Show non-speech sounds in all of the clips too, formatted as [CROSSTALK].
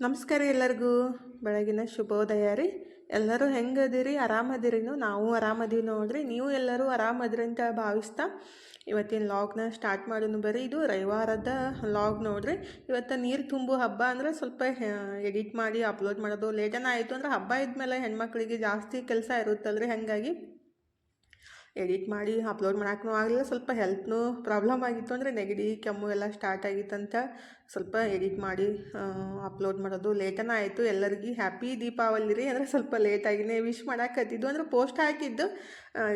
ನಮಸ್ಕಾರ ಎಲ್ಲರಿಗೂ. ಬೆಳಗಿನ ಶುಭೋದಯ ರೀ. ಎಲ್ಲರೂ ಹೆಂಗದಿರಿ? ಆರಾಮದಿರಿನು ನಾವು? ಆರಾಮದೀವಿ ನೋಡ್ರಿ. ನೀವು ಎಲ್ಲರೂ ಆರಾಮದ್ರಿ ಅಂತ ಭಾವಿಸ್ತಾ ಇವತ್ತಿನ ಲಾಗ್ನ ಸ್ಟಾರ್ಟ್ ಮಾಡೋನು ಬರೀ ಇದು ರವಿವಾರದ ಲಾಗ್ ನೋಡ್ರಿ. ಇವತ್ತು ನೀರು ತುಂಬು ಹಬ್ಬ ಅಂದ್ರೆ ಸ್ವಲ್ಪ ಎಡಿಟ್ ಮಾಡಿ ಅಪ್ಲೋಡ್ ಮಾಡೋದು. ಲೇಟನ ಆಯಿತು ಅಂದ್ರೆ ಹಬ್ಬ ಇದ್ಮೇಲೆ ಹೆಣ್ಮಕ್ಳಿಗೆ ಜಾಸ್ತಿ ಕೆಲಸ ಇರುತ್ತಲ್ರಿ. ಹಾಗಾಗಿ ಎಡಿಟ್ ಮಾಡಿ ಅಪ್ಲೋಡ್ ಮಾಡೋಕ್ಕೂ ಆಗಲಿಲ್ಲ. ಸ್ವಲ್ಪ ಹೆಲ್ತ್ನೂ ಪ್ರಾಬ್ಲಮ್ ಆಗಿತ್ತು ಅಂದರೆ ನೆಗಡಿ, ಕೆಮ್ಮು ಎಲ್ಲ ಸ್ಟಾರ್ಟ್ ಆಗಿತ್ತಂತ ಸ್ವಲ್ಪ ಎಡಿಟ್ ಮಾಡಿ ಅಪ್ಲೋಡ್ ಮಾಡೋದು. ಲೇಟನ ಆಯಿತು. ಎಲ್ಲರಿಗೂ ಹ್ಯಾಪಿ ದೀಪಾವಳಿ ರೀ. ಅಂದರೆ ಸ್ವಲ್ಪ ಲೇಟಾಗಿನೇ ವಿಶ್ ಮಾಡಾಕತ್ತಿದ್ದು. ಅಂದ್ರೆ ಪೋಸ್ಟ್ ಹಾಕಿದ್ದು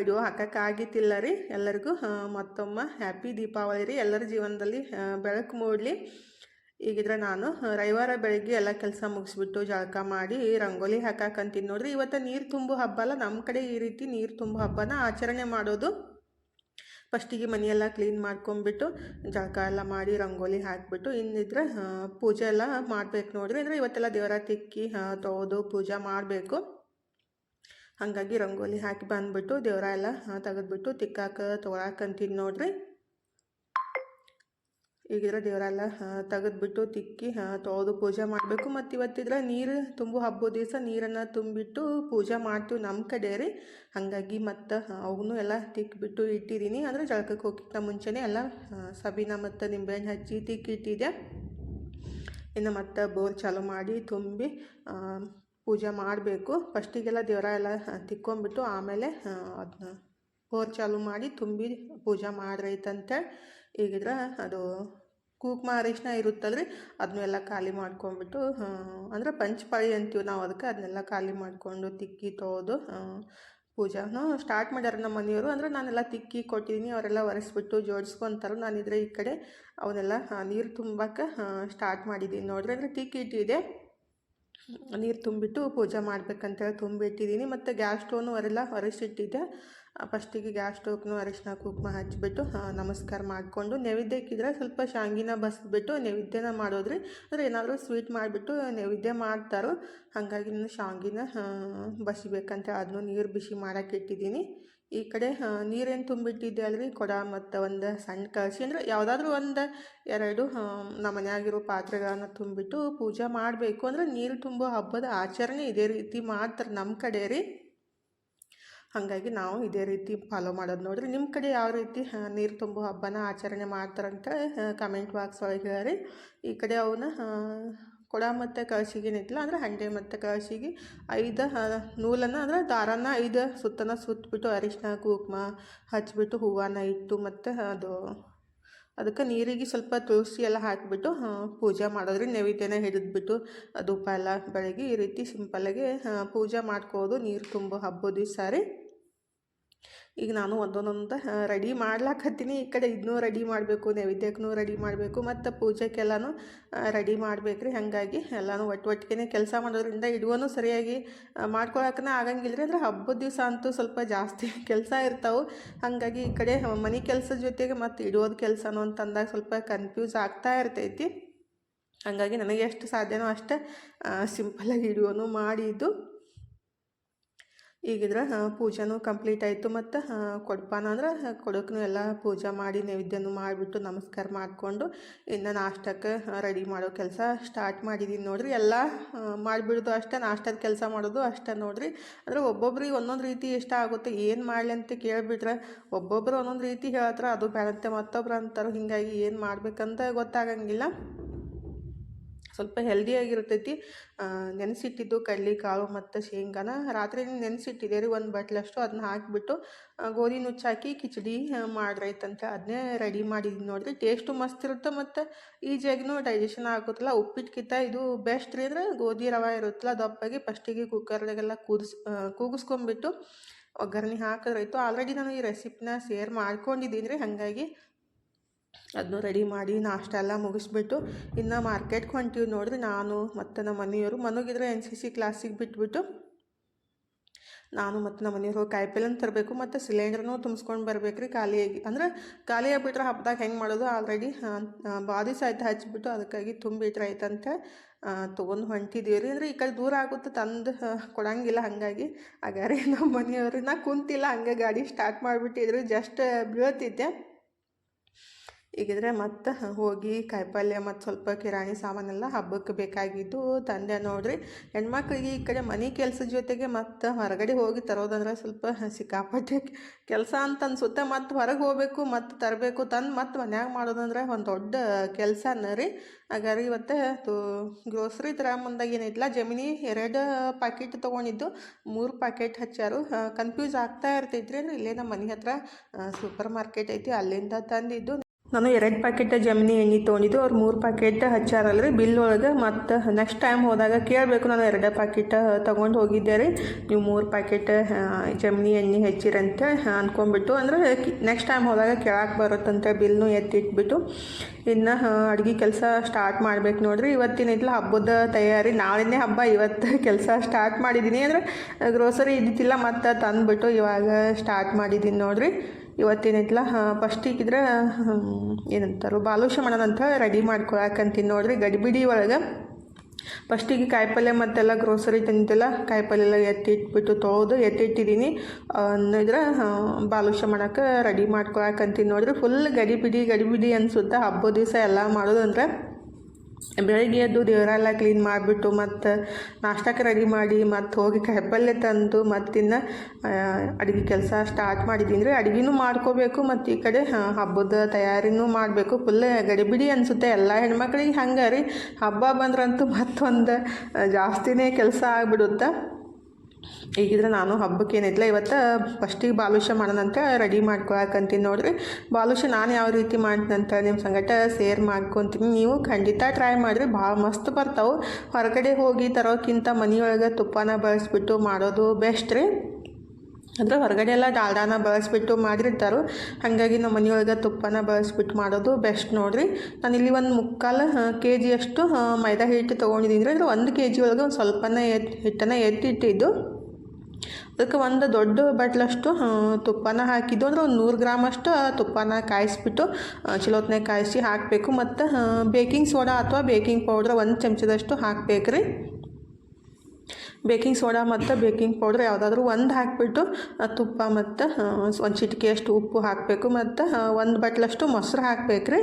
ಇದು ಹಾಕೋಕ್ಕಾಗಿತ್ತಿಲ್ಲ ರೀ. ಎಲ್ಲರಿಗೂ ಮತ್ತೊಮ್ಮೆ ಹ್ಯಾಪಿ ದೀಪಾವಳಿ ರೀ. ಎಲ್ಲರ ಜೀವನದಲ್ಲಿ ಬೆಳಕು ಮೂಡಲಿ. ಈಗಿದ್ರೆ ನಾನು ರವಿವಾರ ಬೆಳಗ್ಗೆ ಎಲ್ಲ ಕೆಲಸ ಮುಗಿಸ್ಬಿಟ್ಟು ಜಳಕ ಮಾಡಿ ರಂಗೋಲಿ ಹಾಕಾಕಂತೀನಿ ನೋಡ್ರಿ. ಇವತ್ತು ನೀರು ತುಂಬು ಹಬ್ಬ ಅಲ್ಲ ನಮ್ಮ ಕಡೆ ಈ ರೀತಿ ನೀರು ತುಂಬು ಹಬ್ಬನ ಆಚರಣೆ ಮಾಡೋದು. ಫಸ್ಟಿಗೆ ಮನೆಯೆಲ್ಲ ಕ್ಲೀನ್ ಮಾಡ್ಕೊಂಬಿಟ್ಟು ಜಳಕ ಎಲ್ಲ ಮಾಡಿ ರಂಗೋಲಿ ಹಾಕಿಬಿಟ್ಟು ಇನ್ನಿದ್ರೆ ಪೂಜೆ ಎಲ್ಲ ಮಾಡ್ಬೇಕು ನೋಡ್ರಿ. ಅಂದರೆ ಇವತ್ತೆಲ್ಲ ದೇವರ ತಿಕ್ಕಿ ತೊಳೆದು ಪೂಜೆ ಮಾಡಬೇಕು. ಹಾಗಾಗಿ ರಂಗೋಲಿ ಹಾಕಿ ಬಂದುಬಿಟ್ಟು ದೇವರ ಎಲ್ಲ ತೆಗೆದ್ಬಿಟ್ಟು ತಿಕ್ಕಾಕ ತೊಗೊಳಕಂತೀನಿ ನೋಡ್ರಿ. ಈಗಿದ್ರೆ ದೇವರೆಲ್ಲ ತೆಗೆದ್ಬಿಟ್ಟು ತಿಕ್ಕಿ ತೊಳೆದು ಪೂಜೆ ಮಾಡಬೇಕು. ಮತ್ತು ಇವತ್ತಿದ್ರೆ ನೀರು ತುಂಬು, ಹಬ್ಬದ ದಿವಸ ನೀರನ್ನು ತುಂಬಿಟ್ಟು ಪೂಜೆ ಮಾಡ್ತೀವಿ ನಮ್ಮ ಕಡೆ ರೀ ಹಾಗಾಗಿ ಮತ್ತು ಅವನ್ನೂ ಎಲ್ಲ ತಿಕ್ಕಿಬಿಟ್ಟು ಇಟ್ಟಿದ್ದೀನಿ ಅಂದರೆ ಜಳಕಕ್ಕೆ ಹೋಗಿಕ್ಕಿಂತ ಮುಂಚೆನೆ ಎಲ್ಲ ಸಬೀನ ಮತ್ತು ನಿಂಬೆಹಣ್ಣು ಹಚ್ಚಿ ತಿಕ್ಕಿಟ್ಟಿದ್ದೆ ಇನ್ನು ಮತ್ತೆ ಬೋರ್ ಚಾಲು ಮಾಡಿ ತುಂಬಿ ಪೂಜೆ ಮಾಡಬೇಕು. ಫಸ್ಟಿಗೆಲ್ಲ ದೇವರ ಎಲ್ಲ ತಿಕ್ಕೊಂಬಿಟ್ಟು ಆಮೇಲೆ ಅದನ್ನ ಬೋರ್ ಚಾಲು ಮಾಡಿ ತುಂಬಿ ಪೂಜೆ ಮಾಡ್ರೈತಂತೆ ಈಗಿದ್ರೆ ಅದು ಕುಂಕುಮ ಅರಿಶಿನ ರೀ ಅದನ್ನೆಲ್ಲ ಖಾಲಿ ಮಾಡ್ಕೊಂಬಿಟ್ಟು ಅಂದ್ರೆ ಪಂಚಪಾಳಿ ಅಂತೀವಿ ನಾವು ಅದಕ್ಕೆ ಅದನ್ನೆಲ್ಲ ಖಾಲಿ ಮಾಡಿಕೊಂಡು ತಿಕ್ಕಿ ತೊಳೆದು ಪೂಜಾನು ಸ್ಟಾರ್ಟ್ ಮಾಡ್ಯಾರ ನಮ್ಮ ಮನೆಯವರು. ಅಂದರೆ ನಾನೆಲ್ಲ ತಿಕ್ಕಿ ಕೊಟ್ಟಿದ್ದೀನಿ ಅವರೆಲ್ಲ ಒರೆಸ್ಬಿಟ್ಟು ಜೋಡಿಸ್ಕೊಂತಾರೆ. ನಾನಿದ್ರೆ ಈ ಕಡೆ ಅವನ್ನೆಲ್ಲ ನೀರು ತುಂಬಕ್ಕೆ ಸ್ಟಾರ್ಟ್ ಮಾಡಿದ್ದೀನಿ ನೋಡ್ರಿ. ಅಂದರೆ ತಿಕ್ಕಿ ಇಟ್ಟಿದೆ ನೀರು ತುಂಬಿಟ್ಟು ಪೂಜೆ ಮಾಡ್ಬೇಕಂತೇಳಿ ತುಂಬಿಟ್ಟಿದ್ದೀನಿ ಮತ್ತು ಗ್ಯಾಸ್ ಸ್ಟೋನು ಅವರೆಲ್ಲ ಒರೆಸಿಟ್ಟಿದ್ದೆ. ಫಸ್ಟಿಗೆ ಗ್ಯಾಸ್ ಸ್ಟೋವ್ನು ಅರಿಶಿನ ಕುಂಕುಮ ಹಚ್ಚಿಬಿಟ್ಟು ನಮಸ್ಕಾರ ಮಾಡಿಕೊಂಡು, ನೈವೇದ್ಯಕ್ಕಿದ್ರೆ ಸ್ವಲ್ಪ ಶಾಂಗಿನ ಬಸ್ಬಿಟ್ಟು, ನೈವೇದ್ಯನ ಮಾಡೋದ್ರಿ. ಅಂದರೆ ಏನಾದರೂ ಸ್ವೀಟ್ ಮಾಡಿಬಿಟ್ಟು ನೈವೇದ್ಯ ಮಾಡ್ತಾರೋ, ಹಾಗಾಗಿ ನಾನು ಶಾಂಗಿನ ಬಸಿಬೇಕಂತ. ಅದನ್ನು ನೀರು ಬಿಸಿ ಮಾಡಕ್ಕೆ ಇಟ್ಟಿದ್ದೀನಿ. ಈ ಕಡೆ ನೀರೇನು ತುಂಬಿಟ್ಟಿದ್ದೆ ಅಲ್ರಿ? ಕೊಡ ಮತ್ತು ಒಂದು ಸಣ್ಣ ಕಳಿಸಿ ಅಂದರೆ ಯಾವುದಾದ್ರೂ ಒಂದು ಎರಡು ನಮ್ಮ ಮನೆಯಾಗಿರೋ ಪಾತ್ರೆಗಳನ್ನು ತುಂಬಿಟ್ಟು ಪೂಜೆ ಮಾಡಬೇಕು. ಅಂದರೆ ನೀರು ತುಂಬೋ ಹಬ್ಬದ ಆಚರಣೆ ಇದೇ ರೀತಿ ಮಾಡ್ತಾರೆ ನಮ್ಮ ಕಡೆ ರೀ. ಹಾಗಾಗಿ ನಾವು ಇದೇ ರೀತಿ ಫಾಲೋ ಮಾಡೋದು ನೋಡಿರಿ ನಿಮ್ಮ ಕಡೆ ಯಾವ ರೀತಿ ನೀರು ತುಂಬೋ ಹಬ್ಬನ ಆಚರಣೆ ಮಾಡ್ತಾರಂತ ಕಮೆಂಟ್ ಬಾಕ್ಸ್ ಒಳಗೆ ಹೇಳ್ರಿ ಈ ಕಡೆ ಅವನ್ನ ಕೊಡ ಮತ್ತು ಕಳಸಿಗೆ ಏನೈತಿಲ್ಲ ಅಂದರೆ ಹಂಡೆ ಮತ್ತು ಕಳಸಿಗೆ ಐದು ನೂಲನ್ನು, ಅಂದರೆ ದಾರನ ಐದು ಸುತ್ತನ ಸುತ್ತಬಿಟ್ಟು ಅರಿಶಿನ ಕುಂಕುಮ ಹಚ್ಚಿಬಿಟ್ಟು ಹೂವನ್ನ ಇಟ್ಟು ಮತ್ತು ಅದು ಅದಕ್ಕೆ ನೀರಿಗೆ ಸ್ವಲ್ಪ ತುಳಸಿ ಎಲ್ಲ ಹಾಕಿಬಿಟ್ಟು ಪೂಜೆ ಮಾಡೋದ್ರಿ ನೈವೇದ್ಯನ ಹಿಡಿದ್ಬಿಟ್ಟು ಧೂಪ ಎಲ್ಲ ಬೆಳಗ್ಗೆ ಈ ರೀತಿ ಸಿಂಪಲ್ಲಾಗಿ ಪೂಜೆ ಮಾಡ್ಕೋದು ನೀರು ತುಂಬೋ ಹಬ್ಬದ ಈ ರೀ. ಈಗ ನಾನು ಒಂದೊಂದೊಂದು ರೆಡಿ ಮಾಡ್ಲಾಕತ್ತೀನಿ ಈ ಕಡೆ ಇದನ್ನೂ ರೆಡಿ ಮಾಡಬೇಕು, ನೈವೇದ್ಯಕ್ಕೂ ರೆಡಿ ಮಾಡಬೇಕು, ಮತ್ತು ಪೂಜೆಗೆಲ್ಲನೂ ರೆಡಿ ಮಾಡ್ಬೇಕು ರೀ ಹಾಗಾಗಿ ಎಲ್ಲನೂ ಒಟ್ಟು ಒಟ್ಟಿಗೆ ಕೆಲಸ ಮಾಡೋದ್ರಿಂದ ಇಡುವನು ಸರಿಯಾಗಿ ಮಾಡ್ಕೊಳಕ್ಕನ ಆಗಂಗಿಲ್ಲ ರೀ ಅಂದರೆ ಹಬ್ಬದ ದಿವಸ ಅಂತೂ ಸ್ವಲ್ಪ ಜಾಸ್ತಿ [LAUGHS] ಕೆಲಸ ಇರ್ತಾವೆ. ಹಾಗಾಗಿ ಈ ಕಡೆ ಮನೆ ಕೆಲಸದ ಜೊತೆಗೆ ಮತ್ತು ಇಡೋದು ಕೆಲಸನೂ ಅಂತಂದಾಗ ಸ್ವಲ್ಪ ಕನ್ಫ್ಯೂಸ್ ಆಗ್ತಾ ಇರ್ತೈತಿ. ಹಾಗಾಗಿ ನನಗೆ ಎಷ್ಟು ಸಾಧ್ಯನೋ ಅಷ್ಟೇ ಸಿಂಪಲ್ಲಾಗಿ ಇಡುವನು ಮಾಡಿದ್ದು. ಈಗಿದ್ರೆ ಪೂಜೆನೂ ಕಂಪ್ಲೀಟ್ ಆಯಿತು ಮತ್ತು ಕೊಡಪಾನ ಅಂದ್ರೆ ಕೊಡೋಕ್ಕೂ ಎಲ್ಲ ಪೂಜೆ ಮಾಡಿ ನೈವೇದ್ಯನೂ ಮಾಡಿಬಿಟ್ಟು ನಮಸ್ಕಾರ ಮಾಡಿಕೊಂಡು ಇನ್ನು ನಾಷ್ಟಕ್ಕೆ ರೆಡಿ ಮಾಡೋ ಕೆಲಸ ಸ್ಟಾರ್ಟ್ ಮಾಡಿದ್ದೀನಿ ನೋಡ್ರಿ. ಎಲ್ಲ ಮಾಡಿಬಿಡೋದು ಅಷ್ಟೇ, ನಾಷ್ಟದ ಕೆಲಸ ಮಾಡೋದು ಅಷ್ಟೇ ನೋಡ್ರಿ. ಅಂದರೆ ಒಬ್ಬೊಬ್ರಿಗೆ ಒಂದೊಂದು ರೀತಿ ಇಷ್ಟ ಆಗುತ್ತೆ. ಏನು ಮಾಡಲಿ ಅಂತ ಕೇಳಿಬಿಟ್ರೆ ಒಬ್ಬೊಬ್ರು ಒಂದೊಂದು ರೀತಿ ಹೇಳ್ತಾರೆ, ಅದು ಬೇಡಂತೆ ಮತ್ತೊಬ್ರು ಅಂತಾರೆ. ಹೀಗಾಗಿ ಏನು ಮಾಡ್ಬೇಕಂತ ಗೊತ್ತಾಗಂಗಿಲ್ಲ. ಸ್ವಲ್ಪ ಹೆಲ್ದಿಯಾಗಿರ್ತೈತಿ ನೆನೆಸಿಟ್ಟಿದ್ದು ಕಡ್ಲೆ, ಕಾಳು ಮತ್ತು ಶೇಂಗಾನ. ರಾತ್ರಿ ನೆನೆಸಿಟ್ಟಿದೆ ರೀ ಒಂದು ಬಟ್ಲಷ್ಟು ಅದನ್ನ ಹಾಕಿಬಿಟ್ಟು ಗೋಧಿ ನುಚ್ಚು ಹಾಕಿ ಕಿಚಡಿ ಮಾಡ್ರೈತಂತೆ. ಅದನ್ನೇ ರೆಡಿ ಮಾಡಿದ್ದೀನಿ ನೋಡಿರಿ. ಟೇಸ್ಟು ಮಸ್ತ್ ಇರುತ್ತೆ ಮತ್ತು ಈಜಿಯಾಗಿನೂ ಡೈಜೆಷನ್ ಆಗುತ್ತಲ್ಲ ಉಪ್ಪಿಟ್ಟಕ್ಕಿಂತ ಇದು ಬೆಸ್ಟ್ ರೀ ಅಂದರೆ ಗೋಧಿ ರವೆ ಇರುತ್ತಲ್ಲ ದಪ್ಪಾಗಿ ಫಸ್ಟಿಗೆ ಕುಕ್ಕರ್ದಾಗೆಲ್ಲ ಕೂದಿಸ್ ಕೂಗಿಸ್ಕೊಂಬಿಟ್ಟು ಒಗ್ಗರಣೆ ಹಾಕಿದ್ರಾಯ್ತು. ಆಲ್ರೆಡಿ ನಾನು ಈ ರೆಸಿಪಿನ ಶೇರ್ ಮಾಡ್ಕೊಂಡಿದ್ದೀನಿ ರೀ, ಹಾಗಾಗಿ ಅದನ್ನು ರೆಡಿ ಮಾಡಿ ನಾಷ್ಟ ಎಲ್ಲ ಮುಗಿಸ್ಬಿಟ್ಟು ಇನ್ನು ಮಾರ್ಕೆಟ್ಗೆ ಹೊಂಟೀವಿ ನೋಡಿರಿ ನಾನು ಮತ್ತು ನಮ್ಮ ಮನೆಯವರು. ಮನಗಿದ್ರೆ ಎನ್ ಸಿ ಸಿ ಕ್ಲಾಸಿಗೆ ಬಿಟ್ಬಿಟ್ಟು ನಾನು ಮತ್ತು ನಮ್ಮ ಮನೆಯವರು ಹೋಗಿ ಕಾಯಿಪಲ್ಲೆನ ತರಬೇಕು, ಮತ್ತು ಸಿಲಿಂಡ್ರನ್ನೂ ತುಂಬಿಸ್ಕೊಂಡು ಬರ್ಬೇಕು ರೀ ಖಾಲಿಯಾಗಿ ಅಂದ್ರೆ ಖಾಲಿ ಆಗಿಬಿಟ್ರೆ ಹಬ್ಬದಾಗ ಹೆಂಗೆ ಮಾಡೋದು ಆಲ್ರೆಡಿ ಬಾದಿ ಸಹಿತ ಹಚ್ಚಿಬಿಟ್ಟು ಅದಕ್ಕಾಗಿ ತುಂಬಿಟ್ರೆ ಆಯ್ತಂತ ತೊಗೊಂಡು ಹೊಂಟಿದ್ದೀವಿ ರೀ ಅಂದರೆ ಈ ಕಡೆ ದೂರ ಆಗುತ್ತೆ, ತಂದು ಕೊಡಂಗಿಲ್ಲ ಹಾಗಾಗಿ. ಹಾಗಾದ್ರೆ [LAUGHS] ನಮ್ಮ ಮನೆಯವ್ರಿಗೆ ನಾ ಕುಂತಿಲ್ಲ, ಹಂಗೆ ಗಾಡಿ ಸ್ಟಾರ್ಟ್ ಮಾಡಿಬಿಟ್ಟಿದ್ರು. ಜಸ್ಟ್ ಬೀಳ್ತಿದ್ದೆ. ಈಗಿದ್ರೆ ಮತ್ತೆ ಹೋಗಿ ಕಾಯಿಪಲ್ಯ ಮತ್ತು ಸ್ವಲ್ಪ ಕಿರಾಣಿ ಸಾಮಾನೆಲ್ಲ ಹಬ್ಬಕ್ಕೆ ಬೇಕಾಗಿದ್ದು ತಂದೆ ನೋಡ್ರಿ. ಹೆಣ್ಮಕ್ಳಿಗೆ ಈ ಕಡೆ ಮನೆ ಕೆಲಸದ ಜೊತೆಗೆ ಮತ್ತು ಹೊರಗಡೆ ಹೋಗಿ ತರೋದಂದ್ರೆ ಸ್ವಲ್ಪ ಸಿಕ್ಕಾಪಟ್ಟೆ ಕೆಲಸ ಅಂತ ಅನ್ಸುತ್ತೆ. ಮತ್ತು ಹೊರಗೆ ಹೋಗ್ಬೇಕು, ಮತ್ತು ತರಬೇಕು, ತಂದು ಮತ್ತು ಮನ್ಯಾಗ ಮಾಡೋದಂದ್ರೆ ಒಂದು ದೊಡ್ಡ ಕೆಲಸನ ರೀ. ಹಾಗಾದ್ರೆ ಇವತ್ತು ತು ಗ್ರೋಸರಿ ಥರ ಮುಂದಾಗ ಏನೈತಿಲ್ಲ ಜಮಿನಿ ಎರಡು ಪ್ಯಾಕೆಟ್ ತೊಗೊಂಡಿದ್ದು. ಮೂರು ಪ್ಯಾಕೆಟ್ ಹಚ್ಚಾರು ಕನ್ಫ್ಯೂಸ್ ಆಗ್ತಾ ಇರ್ತೈತ್ರಿ ಇಲ್ಲೇ ನಮ್ಮ ಮನೆ ಹತ್ರ ಸೂಪರ್ ಮಾರ್ಕೆಟ್ ಐತಿ, ಅಲ್ಲಿಂದ ತಂದಿದ್ದು. ನಾನು ಎರಡು ಪ್ಯಾಕೆಟ್ ಜಮಿನಿ ಎಣ್ಣೆ ತೊಗೊಂಡಿದ್ದು, ಅವ್ರು ಮೂರು ಪ್ಯಾಕೆಟ್ ಹಚ್ಚಾರಲ್ರಿ ಬಿಲ್ ಒಳಗೆ ಮತ್ತು ನೆಕ್ಸ್ಟ್ ಟೈಮ್ ಹೋದಾಗ ಕೇಳಬೇಕು ನಾನು ಎರಡು ಪ್ಯಾಕೆಟ್ ತೊಗೊಂಡು ಹೋಗಿದ್ದೆ ರೀ. ನೀವು ಮೂರು ಪ್ಯಾಕೆಟ್ ಜಮಿನಿ ಎಣ್ಣೆ ಹೆಚ್ಚಿರಂತೆ ಅಂದ್ಕೊಂಡ್ಬಿಟ್ಟು ಅಂದರೆ ನೆಕ್ಸ್ಟ್ ಟೈಮ್ ಹೋದಾಗ ಕೇಳಕ್ಕೆ ಬರುತ್ತಂತೆ ಬಿಲ್ನು ಎತ್ತಿಟ್ಬಿಟ್ಟು. ಇನ್ನು ಅಡುಗೆ ಕೆಲಸ ಸ್ಟಾರ್ಟ್ ಮಾಡ್ಬೇಕು ನೋಡ್ರಿ. ಇವತ್ತಿನಿದ್ಲ ಹಬ್ಬದ ತಯಾರಿ, ನಾಳೆನೇ ಹಬ್ಬ, ಇವತ್ತು ಕೆಲಸ ಸ್ಟಾರ್ಟ್ ಮಾಡಿದ್ದೀನಿ ಅಂದರೆ ಗ್ರೋಸರಿ ಇದ್ದಿತ್ತಿಲ್ಲ ಮತ್ತು ತಂದುಬಿಟ್ಟು ಇವಾಗ ಸ್ಟಾರ್ಟ್ ಮಾಡಿದ್ದೀನಿ ನೋಡ್ರಿ. ಇವತ್ತೇನೈತಲ್ಲ ಫಸ್ಟಿಗಿದ್ರೆ ಏನಂತಾರೆ, ಬಾಲುಷ ಮಾಡೋಣಂತ ರೆಡಿ ಮಾಡ್ಕೊಳಕಂತೀನಿ ನೋಡ್ರಿ. ಗಡಿಬಿಡಿ ಒಳಗೆ ಫಸ್ಟಿಗೆ ಕಾಯಿಪಲ್ಯ ಮತ್ತೆಲ್ಲ ಗ್ರೋಸರಿ ತಂದಿದ್ದೆಲ್ಲ, ಕಾಯಿಪಲ್ಯ ಎಲ್ಲ ಎತ್ತಿಟ್ಬಿಟ್ಟು ತೊಳೆದು ಎತ್ತಿಟ್ಟಿದ್ದೀನಿ ಅನ್ನಿದ್ರೆ ಬಾಲುಷ ಮಾಡೋಕೆ ರೆಡಿ ಮಾಡ್ಕೊಳಕಂತೀನಿ ನೋಡ್ರಿ. ಫುಲ್ ಗಡಿಬಿಡಿ ಗಡಿಬಿಡಿ ಅನಿಸುತ್ತೆ. ಹಬ್ಬದ ದಿವಸ ಎಲ್ಲ ಮಾಡೋದಂದ್ರೆ ಬೆಳಗ್ಗೆ ಎದ್ದು ದೇವರೆಲ್ಲ ಕ್ಲೀನ್ ಮಾಡಿಬಿಟ್ಟು ಮತ್ತು ನಾಷ್ಟಕ್ಕೆ ರೆಡಿ ಮಾಡಿ ಮತ್ತು ಹೋಗಿ ಕಾಯಿಪಲ್ಯ ತಂದು ಮತ್ತಿನ್ನು ಅಡುಗೆ ಕೆಲಸ ಸ್ಟಾರ್ಟ್ ಮಾಡಿದ್ದೀನಿ ರೀ ಅಡುಗೆನೂ ಮಾಡ್ಕೋಬೇಕು ಮತ್ತು ಈ ಕಡೆ ಹಬ್ಬದ ತಯಾರಿನೂ ಮಾಡಬೇಕು. ಫುಲ್ ಗಡಿಬಿಡಿ ಅನಿಸುತ್ತೆ. ಎಲ್ಲ ಹೆಣ್ಮಕ್ಳಿಗೆ ಹಂಗೆ ರೀ. ಹಬ್ಬ ಬಂದ್ರಂತೂ ಮತ್ತೊಂದು ಜಾಸ್ತಿನೇ ಕೆಲಸ ಆಗಿಬಿಡುತ್ತೆ? ಈಗಿದ್ರೆ ನಾನು ಹಬ್ಬಕ್ಕೆ ಏನೈತಿಲ್ಲ ಇವತ್ತು ಫಸ್ಟಿಗೆ ಬಾಲುಷ ಮಾಡೋಣಂತ ರೆಡಿ ಮಾಡ್ಕೊಳಕಂತೀನಿ ನೋಡಿರಿ. ಬಾಲುಷ ನಾನು ಯಾವ ರೀತಿ ಮಾಡ್ತೀನಂತ ನಿಮ್ಮ ಸಂಗಟ ಸೇರ್ ಮಾಡ್ಕೊತೀನಿ. ನೀವು ಖಂಡಿತ ಟ್ರೈ ಮಾಡಿರಿ, ಭಾಳ ಮಸ್ತ್ ಬರ್ತಾವೆ. ಹೊರಗಡೆ ಹೋಗಿ ತರೋಕ್ಕಿಂತ ಮನೆಯೊಳಗೆ ತುಪ್ಪನ ಬಳಸ್ಬಿಟ್ಟು ಮಾಡೋದು ಬೆಸ್ಟ್ ರೀ. ಅಂದರೆ ಹೊರಗಡೆ ಎಲ್ಲ ಡಾಲ್ಡಾನ ಬಳಸ್ಬಿಟ್ಟು ಮಾಡಿರ್ತಾರೆ. ಹಾಗಾಗಿ ನಮ್ಮ ಮನೆಯೊಳಗೆ ತುಪ್ಪನ ಬಳಸ್ಬಿಟ್ಟು ಮಾಡೋದು ಬೆಸ್ಟ್ ನೋಡಿರಿ. ಇಲ್ಲಿ ಒಂದು ಮುಕ್ಕಾಲು ಕೆ ಜಿಯಷ್ಟು ಮೈದಾ ಹಿಟ್ಟು ತೊಗೊಂಡಿದ್ದೀನಿ. ಅಂದರೆ ಒಂದು ಕೆ ಜಿ ಒಳಗೆ ಒಂದು ಸ್ವಲ್ಪನೇ ಎತ್, ಹಿಟ್ಟನ್ನು ಎತ್ತಿಟ್ಟಿದ್ದು. ಅದಕ್ಕೆ ಒಂದು ದೊಡ್ಡ ಬಟ್ಲಷ್ಟು ತುಪ್ಪನ ಹಾಕಿದ್ದು. ಅಂದರೆ ಒಂದು ನೂರು ಗ್ರಾಮಷ್ಟು ತುಪ್ಪನ ಕಾಯಿಸ್ಬಿಟ್ಟು ಚಲೋತ್ನೆ ಕಾಯಿಸಿ ಹಾಕಬೇಕು. ಮತ್ತು ಬೇಕಿಂಗ್ ಸೋಡಾ ಅಥವಾ ಬೇಕಿಂಗ್ ಪೌಡ್ರ್ ಒಂದು ಚಮಚದಷ್ಟು ಹಾಕ್ಬೇಕು ರೀ ಬೇಕಿಂಗ್ ಸೋಡಾ ಮತ್ತು ಬೇಕಿಂಗ್ ಪೌಡ್ರ್ ಯಾವುದಾದ್ರೂ ಒಂದು ಹಾಕಿಬಿಟ್ಟು ತುಪ್ಪ ಮತ್ತು ಒಂದು ಚಿಟಿಕೆಯಷ್ಟು ಉಪ್ಪು ಹಾಕಬೇಕು ಮತ್ತು ಒಂದು ಬಟ್ಲಷ್ಟು ಮೊಸರು ಹಾಕ್ಬೇಕು ರೀ.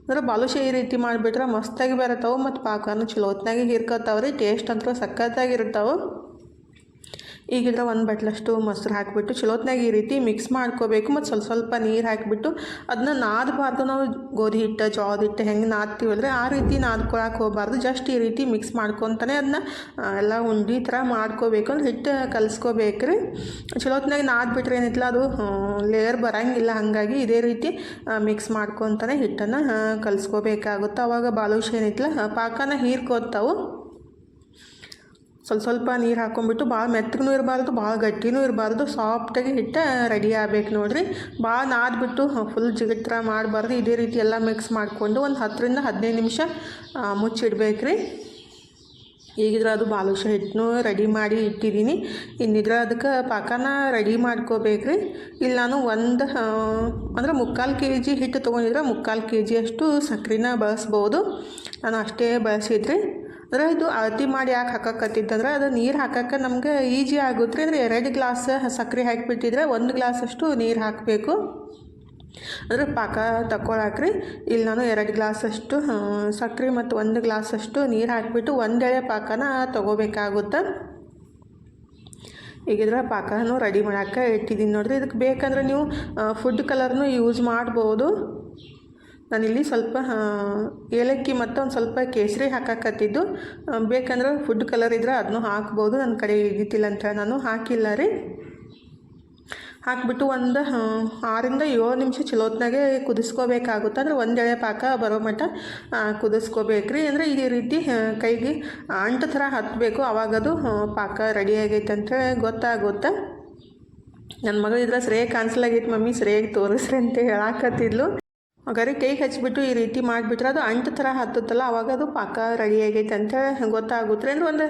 ಅಂದ್ರೆ ಬಾಲುಷ ಈ ರೀತಿ ಮಾಡಿಬಿಟ್ರೆ ಮಸ್ತಾಗಿ ಬರತ್ತವೆ ಮತ್ತು ಪಾಕನೂ ಚಲೋತ್ನಾಗೆ ಹಿರ್ಕೋತಾವೆ ರೀ. ಟೇಸ್ಟ್ ಅಂತೂ ಸಖತ್ತಾಗಿರ್ತಾವೆ ಈಗಿದ್ರೆ ಒಂದು ಬಟ್ಲಷ್ಟು ಮೊಸರು ಹಾಕಿಬಿಟ್ಟು ಚಲೋತ್ನಾಗ ಈ ರೀತಿ ಮಿಕ್ಸ್ ಮಾಡ್ಕೋಬೇಕು. ಮತ್ತು ಸ್ವಲ್ಪ ಸ್ವಲ್ಪ ನೀರು ಹಾಕಿಬಿಟ್ಟು ಅದನ್ನ ನಾದಬಾರ್ದು. ನಾವು ಗೋಧಿ ಹಿಟ್ಟು, ಜೋಳದ ಹಿಟ್ಟು ಹೆಂಗೆ ನಾದ್ತೀವಲ್ರಿ ಆ ರೀತಿ ನಾದ್ಕೊಳಕ್ಕೆ ಹೋಗಬಾರ್ದು. ಜಸ್ಟ್ ಈ ರೀತಿ ಮಿಕ್ಸ್ ಮಾಡ್ಕೊತಾನೆ ಅದನ್ನ ಎಲ್ಲ ಉಂಡಿ ಥರ ಮಾಡ್ಕೋಬೇಕು. ಅಂದ್ರೆ ಹಿಟ್ಟು ಕಲಿಸ್ಕೋಬೇಕು ರೀ ಚಲೋತ್ನಾಗ ನಾದ್ಬಿಟ್ರೆ ಏನಿತ್ತಲ್ಲ ಅದು ಲೇಯರ್ ಬರೋಂಗಿಲ್ಲ. ಹಾಗಾಗಿ ಇದೇ ರೀತಿ ಮಿಕ್ಸ್ ಮಾಡ್ಕೊತಾನೆ ಹಿಟ್ಟನ್ನು ಕಲಿಸ್ಕೋಬೇಕಾಗುತ್ತೆ. ಅವಾಗ ಬಾಲುಷ ಏನಿತ್ತಲ್ಲ ಪಾಕನ ಹೀರ್ಕೋತಾವು ಸ್ವಲ್ಪ ಸ್ವಲ್ಪ ನೀರು ಹಾಕೊಂಡ್ಬಿಟ್ಟು ಭಾಳ ಮೆತ್ತಗೂ ಇರಬಾರ್ದು ಭಾಳ ಗಟ್ಟಿನೂ ಇರಬಾರ್ದು. ಸಾಫ್ಟಾಗಿ ಹಿಟ್ಟು ರೆಡಿ ಆಗ್ಬೇಕು ನೋಡಿರಿ. ಭಾಳ ನಾದ್ಬಿಟ್ಟು ಫುಲ್ ಜಿಗಟ್ರ ಮಾಡಬಾರ್ದು. ಇದೇ ರೀತಿ ಎಲ್ಲ ಮಿಕ್ಸ್ ಮಾಡಿಕೊಂಡು ಒಂದು ಹತ್ತರಿಂದ ಹದಿನೈದು ನಿಮಿಷ ಮುಚ್ಚಿಡ್ಬೇಕು ರೀ ಈಗಿದ್ರೆ ಅದು ಬಾಲುಷ ಹಿಟ್ಟನ್ನು ರೆಡಿ ಮಾಡಿ ಇಟ್ಟಿದ್ದೀನಿ ಇನ್ನಿದ್ರೆ ಅದಕ್ಕೆ ಪಾಕನ ರೆಡಿ ಮಾಡ್ಕೋಬೇಕು ರೀ ಇಲ್ಲಿ ನಾನು ಒಂದು ಅಂದರೆ ಮುಕ್ಕಾಲು ಕೆ ಜಿ ಹಿಟ್ಟು ತೊಗೊಂಡಿದ್ರೆ ಮುಕ್ಕಾಲು ಕೆ ಜಿಯಷ್ಟು ಸಕ್ಕರೆನ ಬಳಸ್ಬೋದು. ನಾನು ಅಷ್ಟೇ ಬಳಸಿದ್ರಿ. ಅಂದ್ರೆ ಇದು ಅಳತಿ ಮಾಡಿ ಯಾಕೆ ಹಾಕಕತ್ತಿದ್ದಂದ್ರೆ ಅದು ನೀರು ಹಾಕಕ್ಕೆ ನಮಗೆ ಈಜಿ ಆಗುತ್ತೆ. ಅಂದರೆ ಎರಡು ಗ್ಲಾಸ್ ಸಕ್ಕರೆ ಹಾಕಿಬಿಟ್ಟಿದ್ರೆ ಒಂದು ಗ್ಲಾಸಷ್ಟು ನೀರು ಹಾಕಬೇಕು. ಅಂದರೆ ಪಾಕ ತಗೊಳಕ್ರಿ ಇಲ್ಲಿ ನಾನು ಎರಡು ಗ್ಲಾಸಷ್ಟು ಸಕ್ಕರೆ ಮತ್ತು ಒಂದು ಗ್ಲಾಸಷ್ಟು ನೀರು ಹಾಕಿಬಿಟ್ಟು ಒಂದೆಳೆ ಪಾಕನ ತೊಗೋಬೇಕಾಗುತ್ತೆ. ಈಗಿದ್ರೆ ಪಾಕನೂ ರೆಡಿ ಮಾಡೋಕ್ಕೆ ಇಟ್ಟಿದ್ದೀನಿ ನೋಡಿರಿ. ಇದಕ್ಕೆ ಬೇಕಂದ್ರೆ ನೀವು ಫುಡ್ ಕಲರ್ನು ಯೂಸ್ ಮಾಡ್ಬೋದು. ನಾನಿಲ್ಲಿ ಸ್ವಲ್ಪ ಏಲಕ್ಕಿ ಮತ್ತು ಒಂದು ಸ್ವಲ್ಪ ಕೇಸರಿ ಹಾಕಾಕತ್ತಿದ್ದು ಬೇಕಂದ್ರೆ ಫುಡ್ ಕಲರ್ ಇದ್ರೆ ಅದನ್ನು ಹಾಕ್ಬೋದು. ನನ್ನ ಕಡೆ ಇದ್ದಿತ್ತಿಲ್ಲ ಅಂತ ನಾನು ಹಾಕಿಲ್ಲ ರೀ. ಹಾಕಿಬಿಟ್ಟು ಒಂದು ಆರಿಂದ ಏಳು ನಿಮಿಷ ಚಲೋತ್ನಾಗೆ ಕುದಿಸ್ಕೋಬೇಕಾಗುತ್ತೆ. ಅಂದರೆ ಎಳೆ ಪಾಕ ಬರೋ ಮಟ್ಟ ಕುದಿಸ್ಕೋಬೇಕ್ರಿ ಅಂದರೆ ಇದೇ ರೀತಿ ಕೈಗೆ ಅಂಟು ಥರ ಹತ್ತಬೇಕು ಅವಾಗದು ಪಾಕ ರೆಡಿ ಆಗೈತೆ ಅಂತ ಗೊತ್ತಾಗುತ್ತೆ. ನನ್ನ ಮಗಳು ಇದ್ರೆ ಸರಿಯಾಗಿ ಕಾಣಿಸ್ಲಾಗೈತೆ ಮಮ್ಮಿ. ಸರಿಯಾಗಿ ತೋರಿಸ್ರಿ ಅಂತ ಹೇಳಾಕತ್ತಿದ್ಲು. ಹಾಗಾದ್ರೆ ಕೈ ಹಚ್ಚಿಬಿಟ್ಟು ಈ ರೀತಿ ಮಾಡಿಬಿಟ್ರೆ ಅದು ಅಂಟು ಥರ ಹತ್ತುತ್ತಲ್ಲ, ಅವಾಗ ಅದು ಪಾಕ ರೆಡಿ ಆಗೈತೆ ಅಂತ ಗೊತ್ತಾಗುತ್ತೆ. ಅಂದರೆ ಒಂದು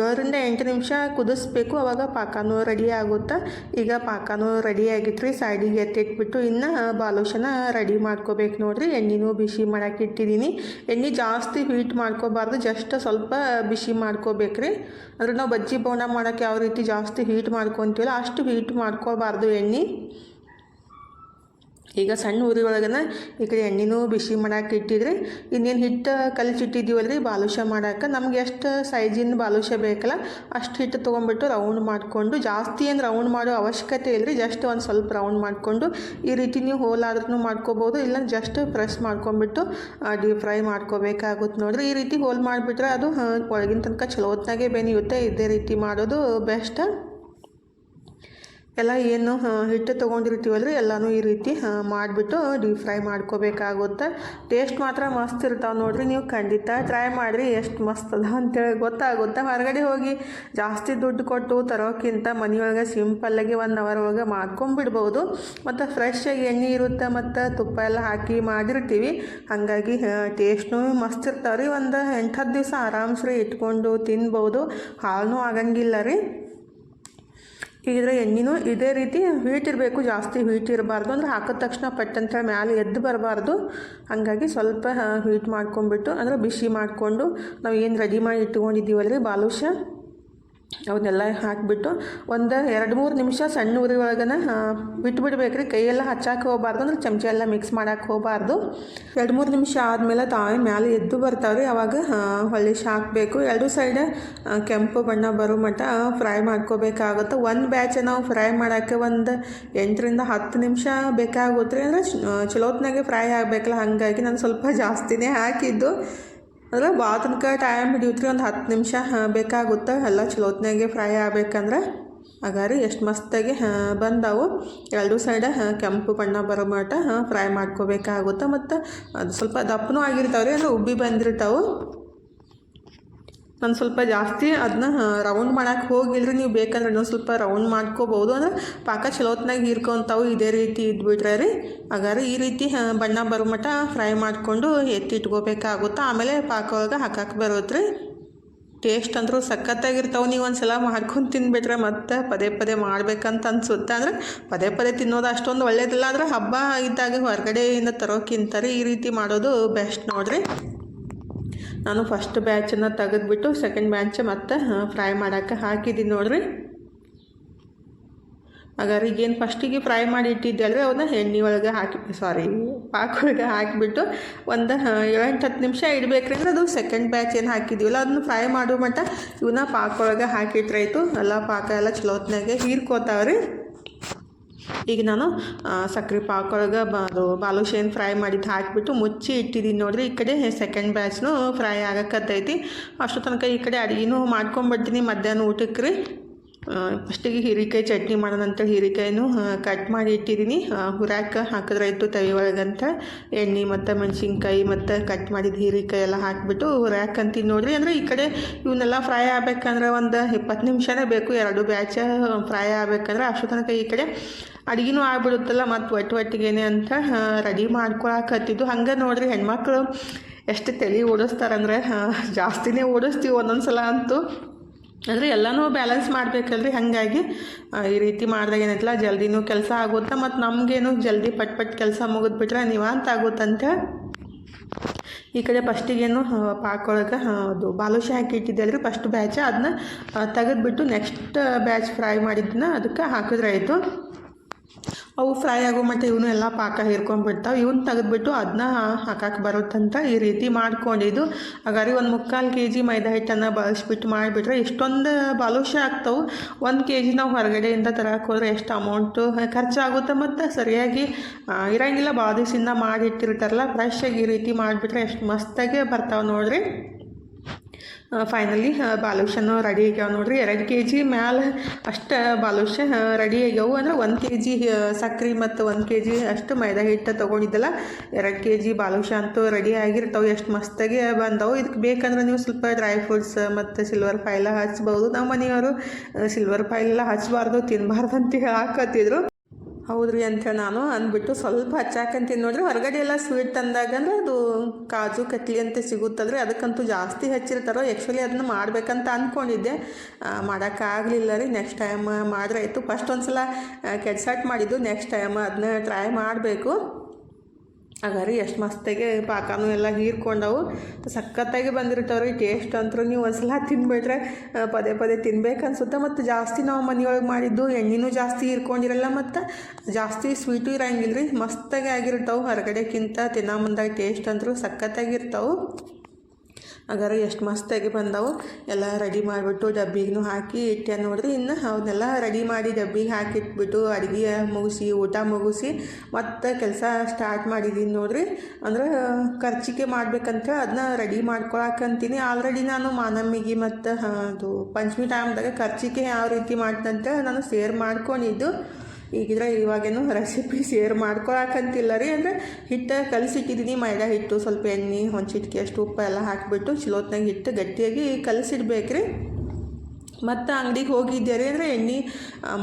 ಏಳರಿಂದ ಎಂಟು ನಿಮಿಷ ಕುದಿಸ್ಬೇಕು, ಅವಾಗ ಪಾಕನೂ ರೆಡಿ ಆಗುತ್ತೆ. ಈಗ ಪಾಕನೂ ರೆಡಿ ಆಗಿತ್ತು ರೀ ಸೈಡಿಗೆ ಎತ್ತಿಟ್ಬಿಟ್ಟು ಇನ್ನು ಬಾಲುಷನ ರೆಡಿ ಮಾಡ್ಕೋಬೇಕು ನೋಡಿರಿ. ಎಣ್ಣೆನೂ ಬಿಸಿ ಮಾಡೋಕೆ ಇಟ್ಟಿದ್ದೀನಿ. ಎಣ್ಣೆ ಜಾಸ್ತಿ ಹೀಟ್ ಮಾಡ್ಕೋಬಾರ್ದು ಜಸ್ಟ್ ಸ್ವಲ್ಪ ಬಿಸಿ ಮಾಡ್ಕೋಬೇಕು ರೀ ಅಂದ್ರೆ ನಾವು ಬಜ್ಜಿ ಬೋಂಡ ಮಾಡೋಕ್ಕೆ ಯಾವ ರೀತಿ ಜಾಸ್ತಿ ಹೀಟ್ ಮಾಡ್ಕೊತೀವಲ್ಲ, ಅಷ್ಟು ಹೀಟ್ ಮಾಡ್ಕೋಬಾರ್ದು ಎಣ್ಣೆ. ಈಗ ಸಣ್ಣ ಉರಿ ಒಳಗನ ಈ ಕಡೆ ಎಣ್ಣೆನೂ ಬಿಸಿ ಮಾಡಕ್ಕೆ ಇಟ್ಟಿದ್ರಿ ಇನ್ನೇನು ಹಿಟ್ಟು ಕಲಿಸಿಟ್ಟಿದ್ದೀವಲ್ರಿ ಬಾಲುಷ ಮಾಡಕ್ಕೆ ನಮ್ಗೆ ಎಷ್ಟು ಸೈಜಿನ ಬಾಲುಷ ಬೇಕಲ್ಲ, ಅಷ್ಟು ಹಿಟ್ಟು ತೊಗೊಂಡ್ಬಿಟ್ಟು ರೌಂಡ್ ಮಾಡಿಕೊಂಡು, ಜಾಸ್ತಿ ಏನು ರೌಂಡ್ ಮಾಡೋ ಅವಶ್ಯಕತೆ ಇಲ್ಲರಿ ಜಸ್ಟ್ ಒಂದು ಸ್ವಲ್ಪ ರೌಂಡ್ ಮಾಡಿಕೊಂಡು, ಈ ರೀತಿ ನೀವು ಆದ್ರೂ ಮಾಡ್ಕೋಬೋದು ಇಲ್ಲ ಜಸ್ಟ್ ಪ್ರೆಸ್ ಮಾಡ್ಕೊಂಡ್ಬಿಟ್ಟು ಡೀಪ್ ಫ್ರೈ ಮಾಡ್ಕೋಬೇಕಾಗುತ್ತೆ ನೋಡಿರಿ. ಈ ರೀತಿ ಹೋಲ್ ಮಾಡಿಬಿಟ್ರೆ ಅದು ಒಳಗಿನ ತನಕ ಚಲೋ ಹೊತ್ನಾಗೆ ಬೆನಿಯುತ್ತೆ. ಇದೇ ರೀತಿ ಮಾಡೋದು ಬೆಸ್ಟ್ ಎಲ್ಲ ಏನು ಹಿಟ್ಟು ತೊಗೊಂಡಿರ್ತೀವಲ್ರಿ? ಎಲ್ಲನೂ ಈ ರೀತಿ ಮಾಡಿಬಿಟ್ಟು ಡೀಪ್ ಫ್ರೈ ಮಾಡ್ಕೋಬೇಕಾಗುತ್ತೆ. ಟೇಸ್ಟ್ ಮಾತ್ರ ಮಸ್ತ್ ಇರ್ತಾವೆ ನೋಡಿರಿ ನೀವು. ಖಂಡಿತ ಟ್ರೈ ಮಾಡಿರಿ. ಎಷ್ಟು ಮಸ್ತ್ ಅದ ಅಂತೇಳಿ ಗೊತ್ತಾಗುತ್ತೆ. ಹೊರಗಡೆ ಹೋಗಿ ಜಾಸ್ತಿ ದುಡ್ಡು ಕೊಟ್ಟು ತರೋಕ್ಕಿಂತ ಮನೆಯೊಳಗೆ ಸಿಂಪಲ್ಲಾಗಿ ಒನ್ ಅವರ್ ಒಳಗೆ ಮಾಡ್ಕೊಂಬಿಡ್ಬೋದು. ಮತ್ತು ಫ್ರೆಶ್ಶಾಗಿ ಎಣ್ಣೆ ಇರುತ್ತೆ ಮತ್ತು ತುಪ್ಪ ಎಲ್ಲ ಹಾಕಿ ಮಾಡಿರ್ತೀವಿ. ಹಾಗಾಗಿ ಟೇಸ್ಟ್ನೂ ಮಸ್ತ್ ಇರ್ತಾವೆ ರೀ ಒಂದು ಎಂಟು ಹತ್ತು ದಿವಸ ಆರಾಮ್ಸ್ರಿ ಇಟ್ಕೊಂಡು ತಿನ್ಬೋದು. ಹಾಳೂ ಆಗಂಗಿಲ್ಲ ರೀ. ಹೀಗಿದ್ರೆ ಎಣ್ಣೆನೂ ಇದೇ ರೀತಿ ಹೀಟ್ ಇರಬೇಕು, ಜಾಸ್ತಿ ಹೀಟ್ ಇರಬಾರ್ದು ಅಂದ್ರೆ ಹಾಕಿದ ತಕ್ಷಣ ಪಟ್ಟಂತ ಮ್ಯಾಲೆ ಎದ್ದು ಬರಬಾರ್ದು. ಹಾಗಾಗಿ ಸ್ವಲ್ಪ ಹೀಟ್ ಮಾಡ್ಕೊಂಬಿಟ್ಟು ಅಂದ್ರೆ ಬಿಸಿ ಮಾಡಿಕೊಂಡು ನಾವು ಏನು ರೆಡಿ ಮಾಡಿ ಇಟ್ಕೊಂಡಿದ್ದೀವಲ್ರಿ ಬಾಲುಷ? ಅವನ್ನೆಲ್ಲ ಹಾಕಿಬಿಟ್ಟು ಒಂದು ಎರಡು ಮೂರು ನಿಮಿಷ ಸಣ್ಣ ಉರಿ ಒಳಗನ ಬಿಟ್ಬಿಡ್ಬೇಕು ರೀ ಕೈಯೆಲ್ಲ ಹಚ್ಚಾಕೆ ಹೋಗಬಾರ್ದು, ಅಂದ್ರೆ ಚಮಚ ಎಲ್ಲ ಮಿಕ್ಸ್ ಮಾಡೋಕೆ ಹೋಗಬಾರ್ದು. ಎರಡು ಮೂರು ನಿಮಿಷ ಆದಮೇಲೆ ತಾವೇ ಮ್ಯಾಲೆ ಎದ್ದು ಬರ್ತಾವೆ ರೀ ಅವಾಗ ಹೊಳ್ಳಿ ಹಾಕಬೇಕು. ಎರಡು ಸೈಡ್ ಕೆಂಪು ಬಣ್ಣ ಬರೋ ಮಟ್ಟ ಫ್ರೈ ಮಾಡ್ಕೋಬೇಕಾಗುತ್ತೆ. ಒಂದು ಬ್ಯಾಚ್ ನಾವು ಫ್ರೈ ಮಾಡೋಕ್ಕೆ ಒಂದು ಎಂಟರಿಂದ ಹತ್ತು ನಿಮಿಷ ಬೇಕಾಗುತ್ತೆ ಅಂದರೆ ಚಲೋತ್ನಾಗೆ ಫ್ರೈ ಆಗಬೇಕಲ್ಲ, ಹಾಗಾಗಿ ನಾನು ಸ್ವಲ್ಪ ಜಾಸ್ತಿನೇ ಹಾಕಿದ್ದು. ಅಂದ್ರೆ ಭಾಳ ತನಕ ಟೈಮ್ ಹಿಡಿಯುತ್ತೆ ರೀ ಒಂದು ಹತ್ತು ನಿಮಿಷ ಬೇಕಾಗುತ್ತೆ. ಎಲ್ಲ ಚಲೋತ್ನಾಗೆ ಫ್ರೈ ಆಗ್ಬೇಕಂದ್ರೆ ಹಾಗಾರಿ ಎಷ್ಟು ಮಸ್ತಾಗಿ ಬಂದಾವು. ಎರಡು ಸೈಡ ಕೆಂಪು ಬಣ್ಣ ಬರೋ ಮಟ್ಟ ಫ್ರೈ ಮಾಡ್ಕೋಬೇಕಾಗುತ್ತೆ. ಮತ್ತು ಅದು ಸ್ವಲ್ಪ ದಪ್ಪನೂ ಆಗಿರ್ತಾವೆ ರೀ ಅಂದ್ರೆ ಉಬ್ಬಿ ಬಂದಿರ್ತಾವೆ. ನಾನು ಸ್ವಲ್ಪ ಜಾಸ್ತಿ ಅದನ್ನ ರೌಂಡ್ ಮಾಡಕ್ಕೆ ಹೋಗಿಲ್ರಿ ನೀವು ಬೇಕಂದ್ರೆ ಇನ್ನೊಂದು ಸ್ವಲ್ಪ ರೌಂಡ್ ಮಾಡ್ಕೋಬೋದು. ಅಂದ್ರೆ ಪಾಕ ಚಲೋತ್ನಾಗ ಹೀರ್ಕೊಂತಾವು ಇದೇ ರೀತಿ ಇದ್ಬಿಟ್ರೆ ರೀ. ಹಾಗಾದ್ರೆ ಈ ರೀತಿ ಬಣ್ಣ ಬರೋ ಮಟ್ಟ ಫ್ರೈ ಮಾಡಿಕೊಂಡು ಎತ್ತಿಟ್ಕೋಬೇಕಾಗುತ್ತೆ. ಆಮೇಲೆ ಪಾಕ ಒಳಗೆ ಹಾಕಕ್ಕೆ ಬರುತ್ತೆ ರೀ. ಟೇಸ್ಟ್ ಅಂದರೂ ಸಖತ್ತಾಗಿರ್ತಾವೆ. ನೀವು ಒಂದು ಸಲ ಮಾಡ್ಕೊಂಡು ತಿನ್ಬಿಟ್ರೆ ಮತ್ತೆ ಪದೇ ಪದೇ ಮಾಡಬೇಕಂತ ಅನ್ಸುತ್ತೆ. ಅಂದರೆ ಪದೇ ಪದೇ ತಿನ್ನೋದು ಅಷ್ಟೊಂದು ಒಳ್ಳೇದಿಲ್ಲ. ಆದರೆ ಹಬ್ಬ ಇದ್ದಾಗ ಹೊರಗಡೆಯಿಂದ ತರೋಕ್ಕಿಂತ ಈ ರೀತಿ ಮಾಡೋದು ಬೆಸ್ಟ್ ನೋಡ್ರಿ. ನಾನು ಫಸ್ಟ್ ಬ್ಯಾಚನ್ನು ತೆಗೆದ್ಬಿಟ್ಟು ಸೆಕೆಂಡ್ ಬ್ಯಾಚ್ ಮತ್ತೆ ಫ್ರೈ ಮಾಡೋಕ್ಕೆ ಹಾಕಿದ್ದೀನಿ ನೋಡ್ರಿ. ಹಾಗಾದ್ರೆ ಈಗೇನು ಫಸ್ಟಿಗೆ ಫ್ರೈ ಮಾಡಿ ಇಟ್ಟಿದ್ದಲ್ರಿ ಅವನ್ನ ಎಣ್ಣೆ ಒಳಗೆ ಹಾಕಿ ಸಾರಿ ಪಾಕ ಒಳಗೆ ಹಾಕಿಬಿಟ್ಟು ಒಂದು ಏಳೆಂಟು ಹತ್ತು ನಿಮಿಷ ಇಡಬೇಕ್ರಿ ಅಂದ್ರೆ ಅದು ಸೆಕೆಂಡ್ ಬ್ಯಾಚ್ ಏನು ಹಾಕಿದ್ದೀವಲ್ಲ ಅದನ್ನ ಫ್ರೈ ಮಾಡೋ ಮಟ್ಟ ಇವನ್ನ ಪಾಕ ಒಳಗೆ ಹಾಕಿಟ್ರಾಯ್ತು ಎಲ್ಲ ಪಾಕ ಎಲ್ಲ ಚಲೋತ್ನಾಗೆ ಹೀರ್ಕೋತಾವ್ರಿ. ಈಗ ನಾನು ಸಕ್ಕರೆ ಸಕ್ರೆ ಪಾಕ ಒಳಗೆ ಬ ಅದು ಬಾಲುಶೇನ್ ಫ್ರೈ ಮಾಡಿದ್ದು ಹಾಕಿಬಿಟ್ಟು ಮುಚ್ಚಿ ಇಟ್ಟಿದ್ದೀನಿ ನೋಡ್ರಿ. ಈ ಕಡೆ ಸೆಕೆಂಡ್ ಬ್ಯಾಚ್ನು ಫ್ರೈ ಆಗಕ್ಕತ್ತೈತಿ ಅಷ್ಟು ತನಕ ಈ ಕಡೆ ಅಡುಗೆನೂ ಮಾಡ್ಕೊಂಬಿಡ್ತೀನಿ ಮಧ್ಯಾಹ್ನ ಊಟಕ್ಕೆ ರೀ. ಫಸ್ಟಿಗೆ ಹೀರಿಕಾಯಿ ಚಟ್ನಿ ಮಾಡೋಣ ಅಂತೇಳಿ ಹೀರೆಕಾಯಿನೂ ಕಟ್ ಮಾಡಿ ಇಟ್ಟಿದ್ದೀನಿ ಹುರ್ಯಾಕೆ ಹಾಕಿದ್ರಾಯ್ತು ತವಿ ಒಳಗಂತ ಎಣ್ಣೆ ಮತ್ತು ಮೆಣಸಿನ್ಕಾಯಿ ಮತ್ತು ಕಟ್ ಮಾಡಿದ ಹೀರಿಕಾಯಿ ಎಲ್ಲ ಹಾಕಿಬಿಟ್ಟು ಹುರ್ಯಾಕೆ ಅಂತೀನಿ ನೋಡಿರಿ. ಅಂದರೆ ಈ ಕಡೆ ಇವನ್ನೆಲ್ಲ ಫ್ರೈ ಆಗಬೇಕಂದ್ರೆ ಒಂದು ಇಪ್ಪತ್ತು ನಿಮಿಷನೇ ಬೇಕು. ಎರಡು ಬ್ಯಾಚ ಫ್ರೈ ಆಗಬೇಕಂದ್ರೆ ಅಷ್ಟು ತನಕ ಈ ಕಡೆ ಅಡುಗೆನೂ ಆಗ್ಬಿಡುತ್ತಲ್ಲ ಮತ್ತು ಒಟ್ಟು ಒಟ್ಟಿಗೆನೆ ಅಂತ ರೆಡಿ ಮಾಡ್ಕೊಳಕತ್ತಿದ್ದು. ಹಂಗೆ ನೋಡ್ರಿ ಹೆಣ್ಮಕ್ಳು ಎಷ್ಟು ತಲೆ ಓಡಿಸ್ತಾರಂದ್ರೆ ಜಾಸ್ತಿನೇ ಓಡಿಸ್ತೀವಿ ಒಂದೊಂದು ಸಲ ಅಂತೂ. ಅಂದರೆ ಎಲ್ಲನೂ ಬ್ಯಾಲೆನ್ಸ್ ಮಾಡಬೇಕಲ್ರಿ. ಹಾಗಾಗಿ ಈ ರೀತಿ ಮಾಡಿದಾಗ ಏನೈತಲ್ಲ ಜಲ್ದಿನೂ ಕೆಲಸ ಆಗುತ್ತೆ ಮತ್ತು ನಮಗೇನು ಜಲ್ದಿ ಪಟ್ ಪಟ್ ಕೆಲಸ ಮುಗಿದ್ಬಿಟ್ರೆ ನಿವಾಂತ ಆಗುತ್ತಂತ. ಈ ಕಡೆ ಫಸ್ಟಿಗೇನು ಪಾಕೊಳಗೆ ಅದು ಬಾಲುಷಿ ಹಾಕಿ ಇಟ್ಟಿದ್ದಲ್ರಿ ಫಸ್ಟ್ ಬ್ಯಾಚ್ ಅದನ್ನ ತೆಗೆದ್ಬಿಟ್ಟು ನೆಕ್ಸ್ಟ್ ಬ್ಯಾಚ್ ಫ್ರೈ ಮಾಡಿದ್ದನ್ನ ಅದಕ್ಕೆ ಹಾಕಿದ್ರೆ ಆಯಿತು ಅವು ಫ್ರೈ ಆಗೋ ಮತ್ತು ಇವನು ಎಲ್ಲ ಪಾಕ ಹೀರ್ಕೊಂಡ್ಬಿಡ್ತಾವೆ ಇವನ್ನ ತೆಗೆದ್ಬಿಟ್ಟು ಅದನ್ನ ಹಾಕಕ್ಕೆ ಬರುತ್ತಂತ ಈ ರೀತಿ ಮಾಡ್ಕೊಂಡಿದ್ದು. ಹಾಗಾದ್ರೆ ಒಂದು ಮುಕ್ಕಾಲು ಕೆ ಜಿ ಮೈದಾ ಹಿಟ್ಟನ್ನು ಬಳಸ್ಬಿಟ್ಟು ಮಾಡಿಬಿಟ್ರೆ ಇಷ್ಟೊಂದು ಬಾಲುಷ ಆಗ್ತಾವೆ. ಒಂದು ಕೆ ಜಿ ನಾವು ಹೊರಗಡೆಯಿಂದ ತರಕ್ಕೆ ಹೋದ್ರೆ ಎಷ್ಟು ಅಮೌಂಟು ಖರ್ಚಾಗುತ್ತೆ ಮತ್ತು ಸರಿಯಾಗಿ ಇರೋಂಗಿಲ್ಲ. ಬಾದಿಸಿಂದ ಮಾಡಿಟ್ಟಿರ್ತಾರಲ್ಲ ಆಗಿ ಈ ರೀತಿ ಮಾಡಿಬಿಟ್ರೆ ಎಷ್ಟು ಮಸ್ತಾಗೆ ಬರ್ತಾವೆ ನೋಡ್ರಿ. ಫೈನಲಿ ಬಾಲುಷನು ರೆಡಿ ಆಗ್ಯಾವ ನೋಡ್ರಿ. ಎರಡು ಕೆ ಜಿ ಮ್ಯಾಲೆ ಅಷ್ಟು ಬಾಲುಷ ರೆಡಿ ಆಗ್ಯಾವು. ಅಂದ್ರೆ ಒಂದು ಕೆ ಜಿ ಸಕ್ರೆ ಮತ್ತು ಒಂದು ಕೆ ಜಿ ಅಷ್ಟು ಮೈದಾ ಹಿಟ್ಟು ತೊಗೊಂಡಿದ್ದಲ್ಲ. ಎರಡು ಕೆ ಜಿ ಬಾಲುಷ ಅಂತೂ ರೆಡಿ ಆಗಿರ್ತಾವೆ. ಎಷ್ಟು ಮಸ್ತಾಗಿ ಬಂದವು. ಇದಕ್ಕೆ ಬೇಕಂದ್ರೆ ನೀವು ಸ್ವಲ್ಪ ಡ್ರೈ ಫ್ರೂಟ್ಸ್ ಮತ್ತು ಸಿಲ್ವರ್ ಫೈಲ ಹಚ್ಬೋದು. ನಮ್ಮ ಮನೆಯವರು ಸಿಲ್ವರ್ ಫೈಲೆಲ್ಲ ಹಚ್ಚಬಾರ್ದು ತಿನ್ನಬಾರ್ದು ಅಂತ ಹೇಳಾಕತ್ತಿದ್ರು. ಹೌದ್ರಿ ಅಂತ ನಾನು ಅಂದ್ಬಿಟ್ಟು ಸ್ವಲ್ಪ ಹಚ್ಚಾಕಂತೀನಿ ನೋಡ್ರಿ, ಹೊರಗಡೆ ಎಲ್ಲ ಸ್ವೀಟ್ ತಂದಾಗ ಅಂದ್ರೆ ಅದು ಕಾಜು ಕಟ್ಲಿ ಅಂತ ಸಿಗುತ್ತಲ್ರಿ, ಅದಕ್ಕಂತೂ ಜಾಸ್ತಿ ಹಚ್ಚಿರ್ತಾರೋ ಆ್ಯಕ್ಚುಲಿ ಅದನ್ನ ಮಾಡ್ಬೇಕಂತ ಅಂದ್ಕೊಂಡಿದ್ದೆ ಮಾಡೋಕ್ಕಾಗಲಿಲ್ಲ ರೀ ನೆಕ್ಸ್ಟ್ ಟೈಮ್ ಮಾಡಿದ್ರೆ ಆಯಿತು. ಫಸ್ಟ್ ಒಂದು ಸಲ ಕೆಡ್ಸಾಟ್ ಮಾಡಿದ್ದು ನೆಕ್ಸ್ಟ್ ಟೈಮ್ ಅದನ್ನ ಟ್ರೈ ಮಾಡಬೇಕು. ಅಗಾರಿ ಎಷ್ಟು ಮಸ್ತಾಗಿ ಪಾಕನೂ ಎಲ್ಲ ಹೀರ್ಕೊಂಡವು. ಸಖತ್ತಾಗಿ ಬಂದಿರ್ತಾವ್ರಿ ಟೇಸ್ಟ್ ಅಂತೂ ನೀವು ಒಂದ್ಸಲ ತಿನ್ಬಿಟ್ರೆ ಪದೇ ಪದೇ ತಿನ್ಬೇಕು ಅನ್ಸುತ್ತೆ ಮತ್ತು ಜಾಸ್ತಿ ನಾವು ಮನೆಯೊಳಗೆ ಮಾಡಿದ್ದು ಎಣ್ಣೆನೂ ಜಾಸ್ತಿ ಹೀರ್ಕೊಂಡಿರಲ್ಲ ಮತ್ತು, ಜಾಸ್ತಿ ಸ್ವೀಟು ಇರಂಗಿಲ್ಲ ರೀ ಮಸ್ತಾಗಿ ಆಗಿರ್ತಾವೆ ಹೊರಗಡೆಕ್ಕಿಂತ ತಿನ್ನೋ ಮುಂದಾಗ ಟೇಸ್ಟ್ ಅಂತೂ ಸಖತ್ತಾಗಿರ್ತಾವೆ. ಅಗಾರ ಎಷ್ಟು ಮಸ್ತಾಗಿ ಬಂದವು. ಎಲ್ಲ ರೆಡಿ ಮಾಡಿಬಿಟ್ಟು ಡಬ್ಬಿಗೂ ಹಾಕಿ ಇಟ್ಟೆ ನೋಡ್ರಿ ಇನ್ನು ಅವನ್ನೆಲ್ಲ ರೆಡಿ ಮಾಡಿ ಡಬ್ಬಿಗೆ ಹಾಕಿಟ್ಬಿಟ್ಟು ಅಡುಗೆ ಮುಗಿಸಿ, ಊಟ ಮುಗಿಸಿ ಮತ್ತೆ ಕೆಲಸ ಸ್ಟಾರ್ಟ್ ಮಾಡಿದ್ದೀನಿ ನೋಡ್ರಿ. ಅಂದ್ರೆ ಖರ್ಚಿಗೆ ಮಾಡ್ಬೇಕಂತ ಅದನ್ನ ರೆಡಿ ಮಾಡ್ಕೊಳಕಂತೀನಿ ಆಲ್ರೆಡಿ ನಾನು ಮಾನಮ್ಮಿಗೆ ಮತ್ತು ಅದು ಪಂಚಮಿ ಟೈಮ್ದಾಗ ಖರ್ಚಿಗೆ ಯಾವ ರೀತಿ ಮಾಡ್ತಂತ ನಾನು ಸೇರ್ ಮಾಡ್ಕೊಂಡಿದ್ದು. ಈಗಿದ್ರೆ ಇವಾಗೇನು ರೆಸಿಪಿ ಶೇರ್ ಮಾಡ್ಕೊಳಕಂತಿಲ್ಲ ರೀ ಅಂದರೆ ಹಿಟ್ಟು ಕಲಸಿಟ್ಟಿದ್ದೀನಿ ಮೈದಾ ಹಿಟ್ಟು ಸ್ವಲ್ಪ ಎಣ್ಣೆ ಒಂದು ಚಿಟಿಕೆ ಅಷ್ಟು ಉಪ್ಪು ಎಲ್ಲ ಹಾಕಿಬಿಟ್ಟು ಚಿಲೋತ್ನಾಗ ಹಿಟ್ಟು ಗಟ್ಟಿಯಾಗಿ ಕಲಸಿಡ್ಬೇಕು ರೀ ಮತ್ತು ಅಂಗಡಿಗೆ ಹೋಗಿದ್ದೆ ರೀ ಅಂದರೆ ಎಣ್ಣೆ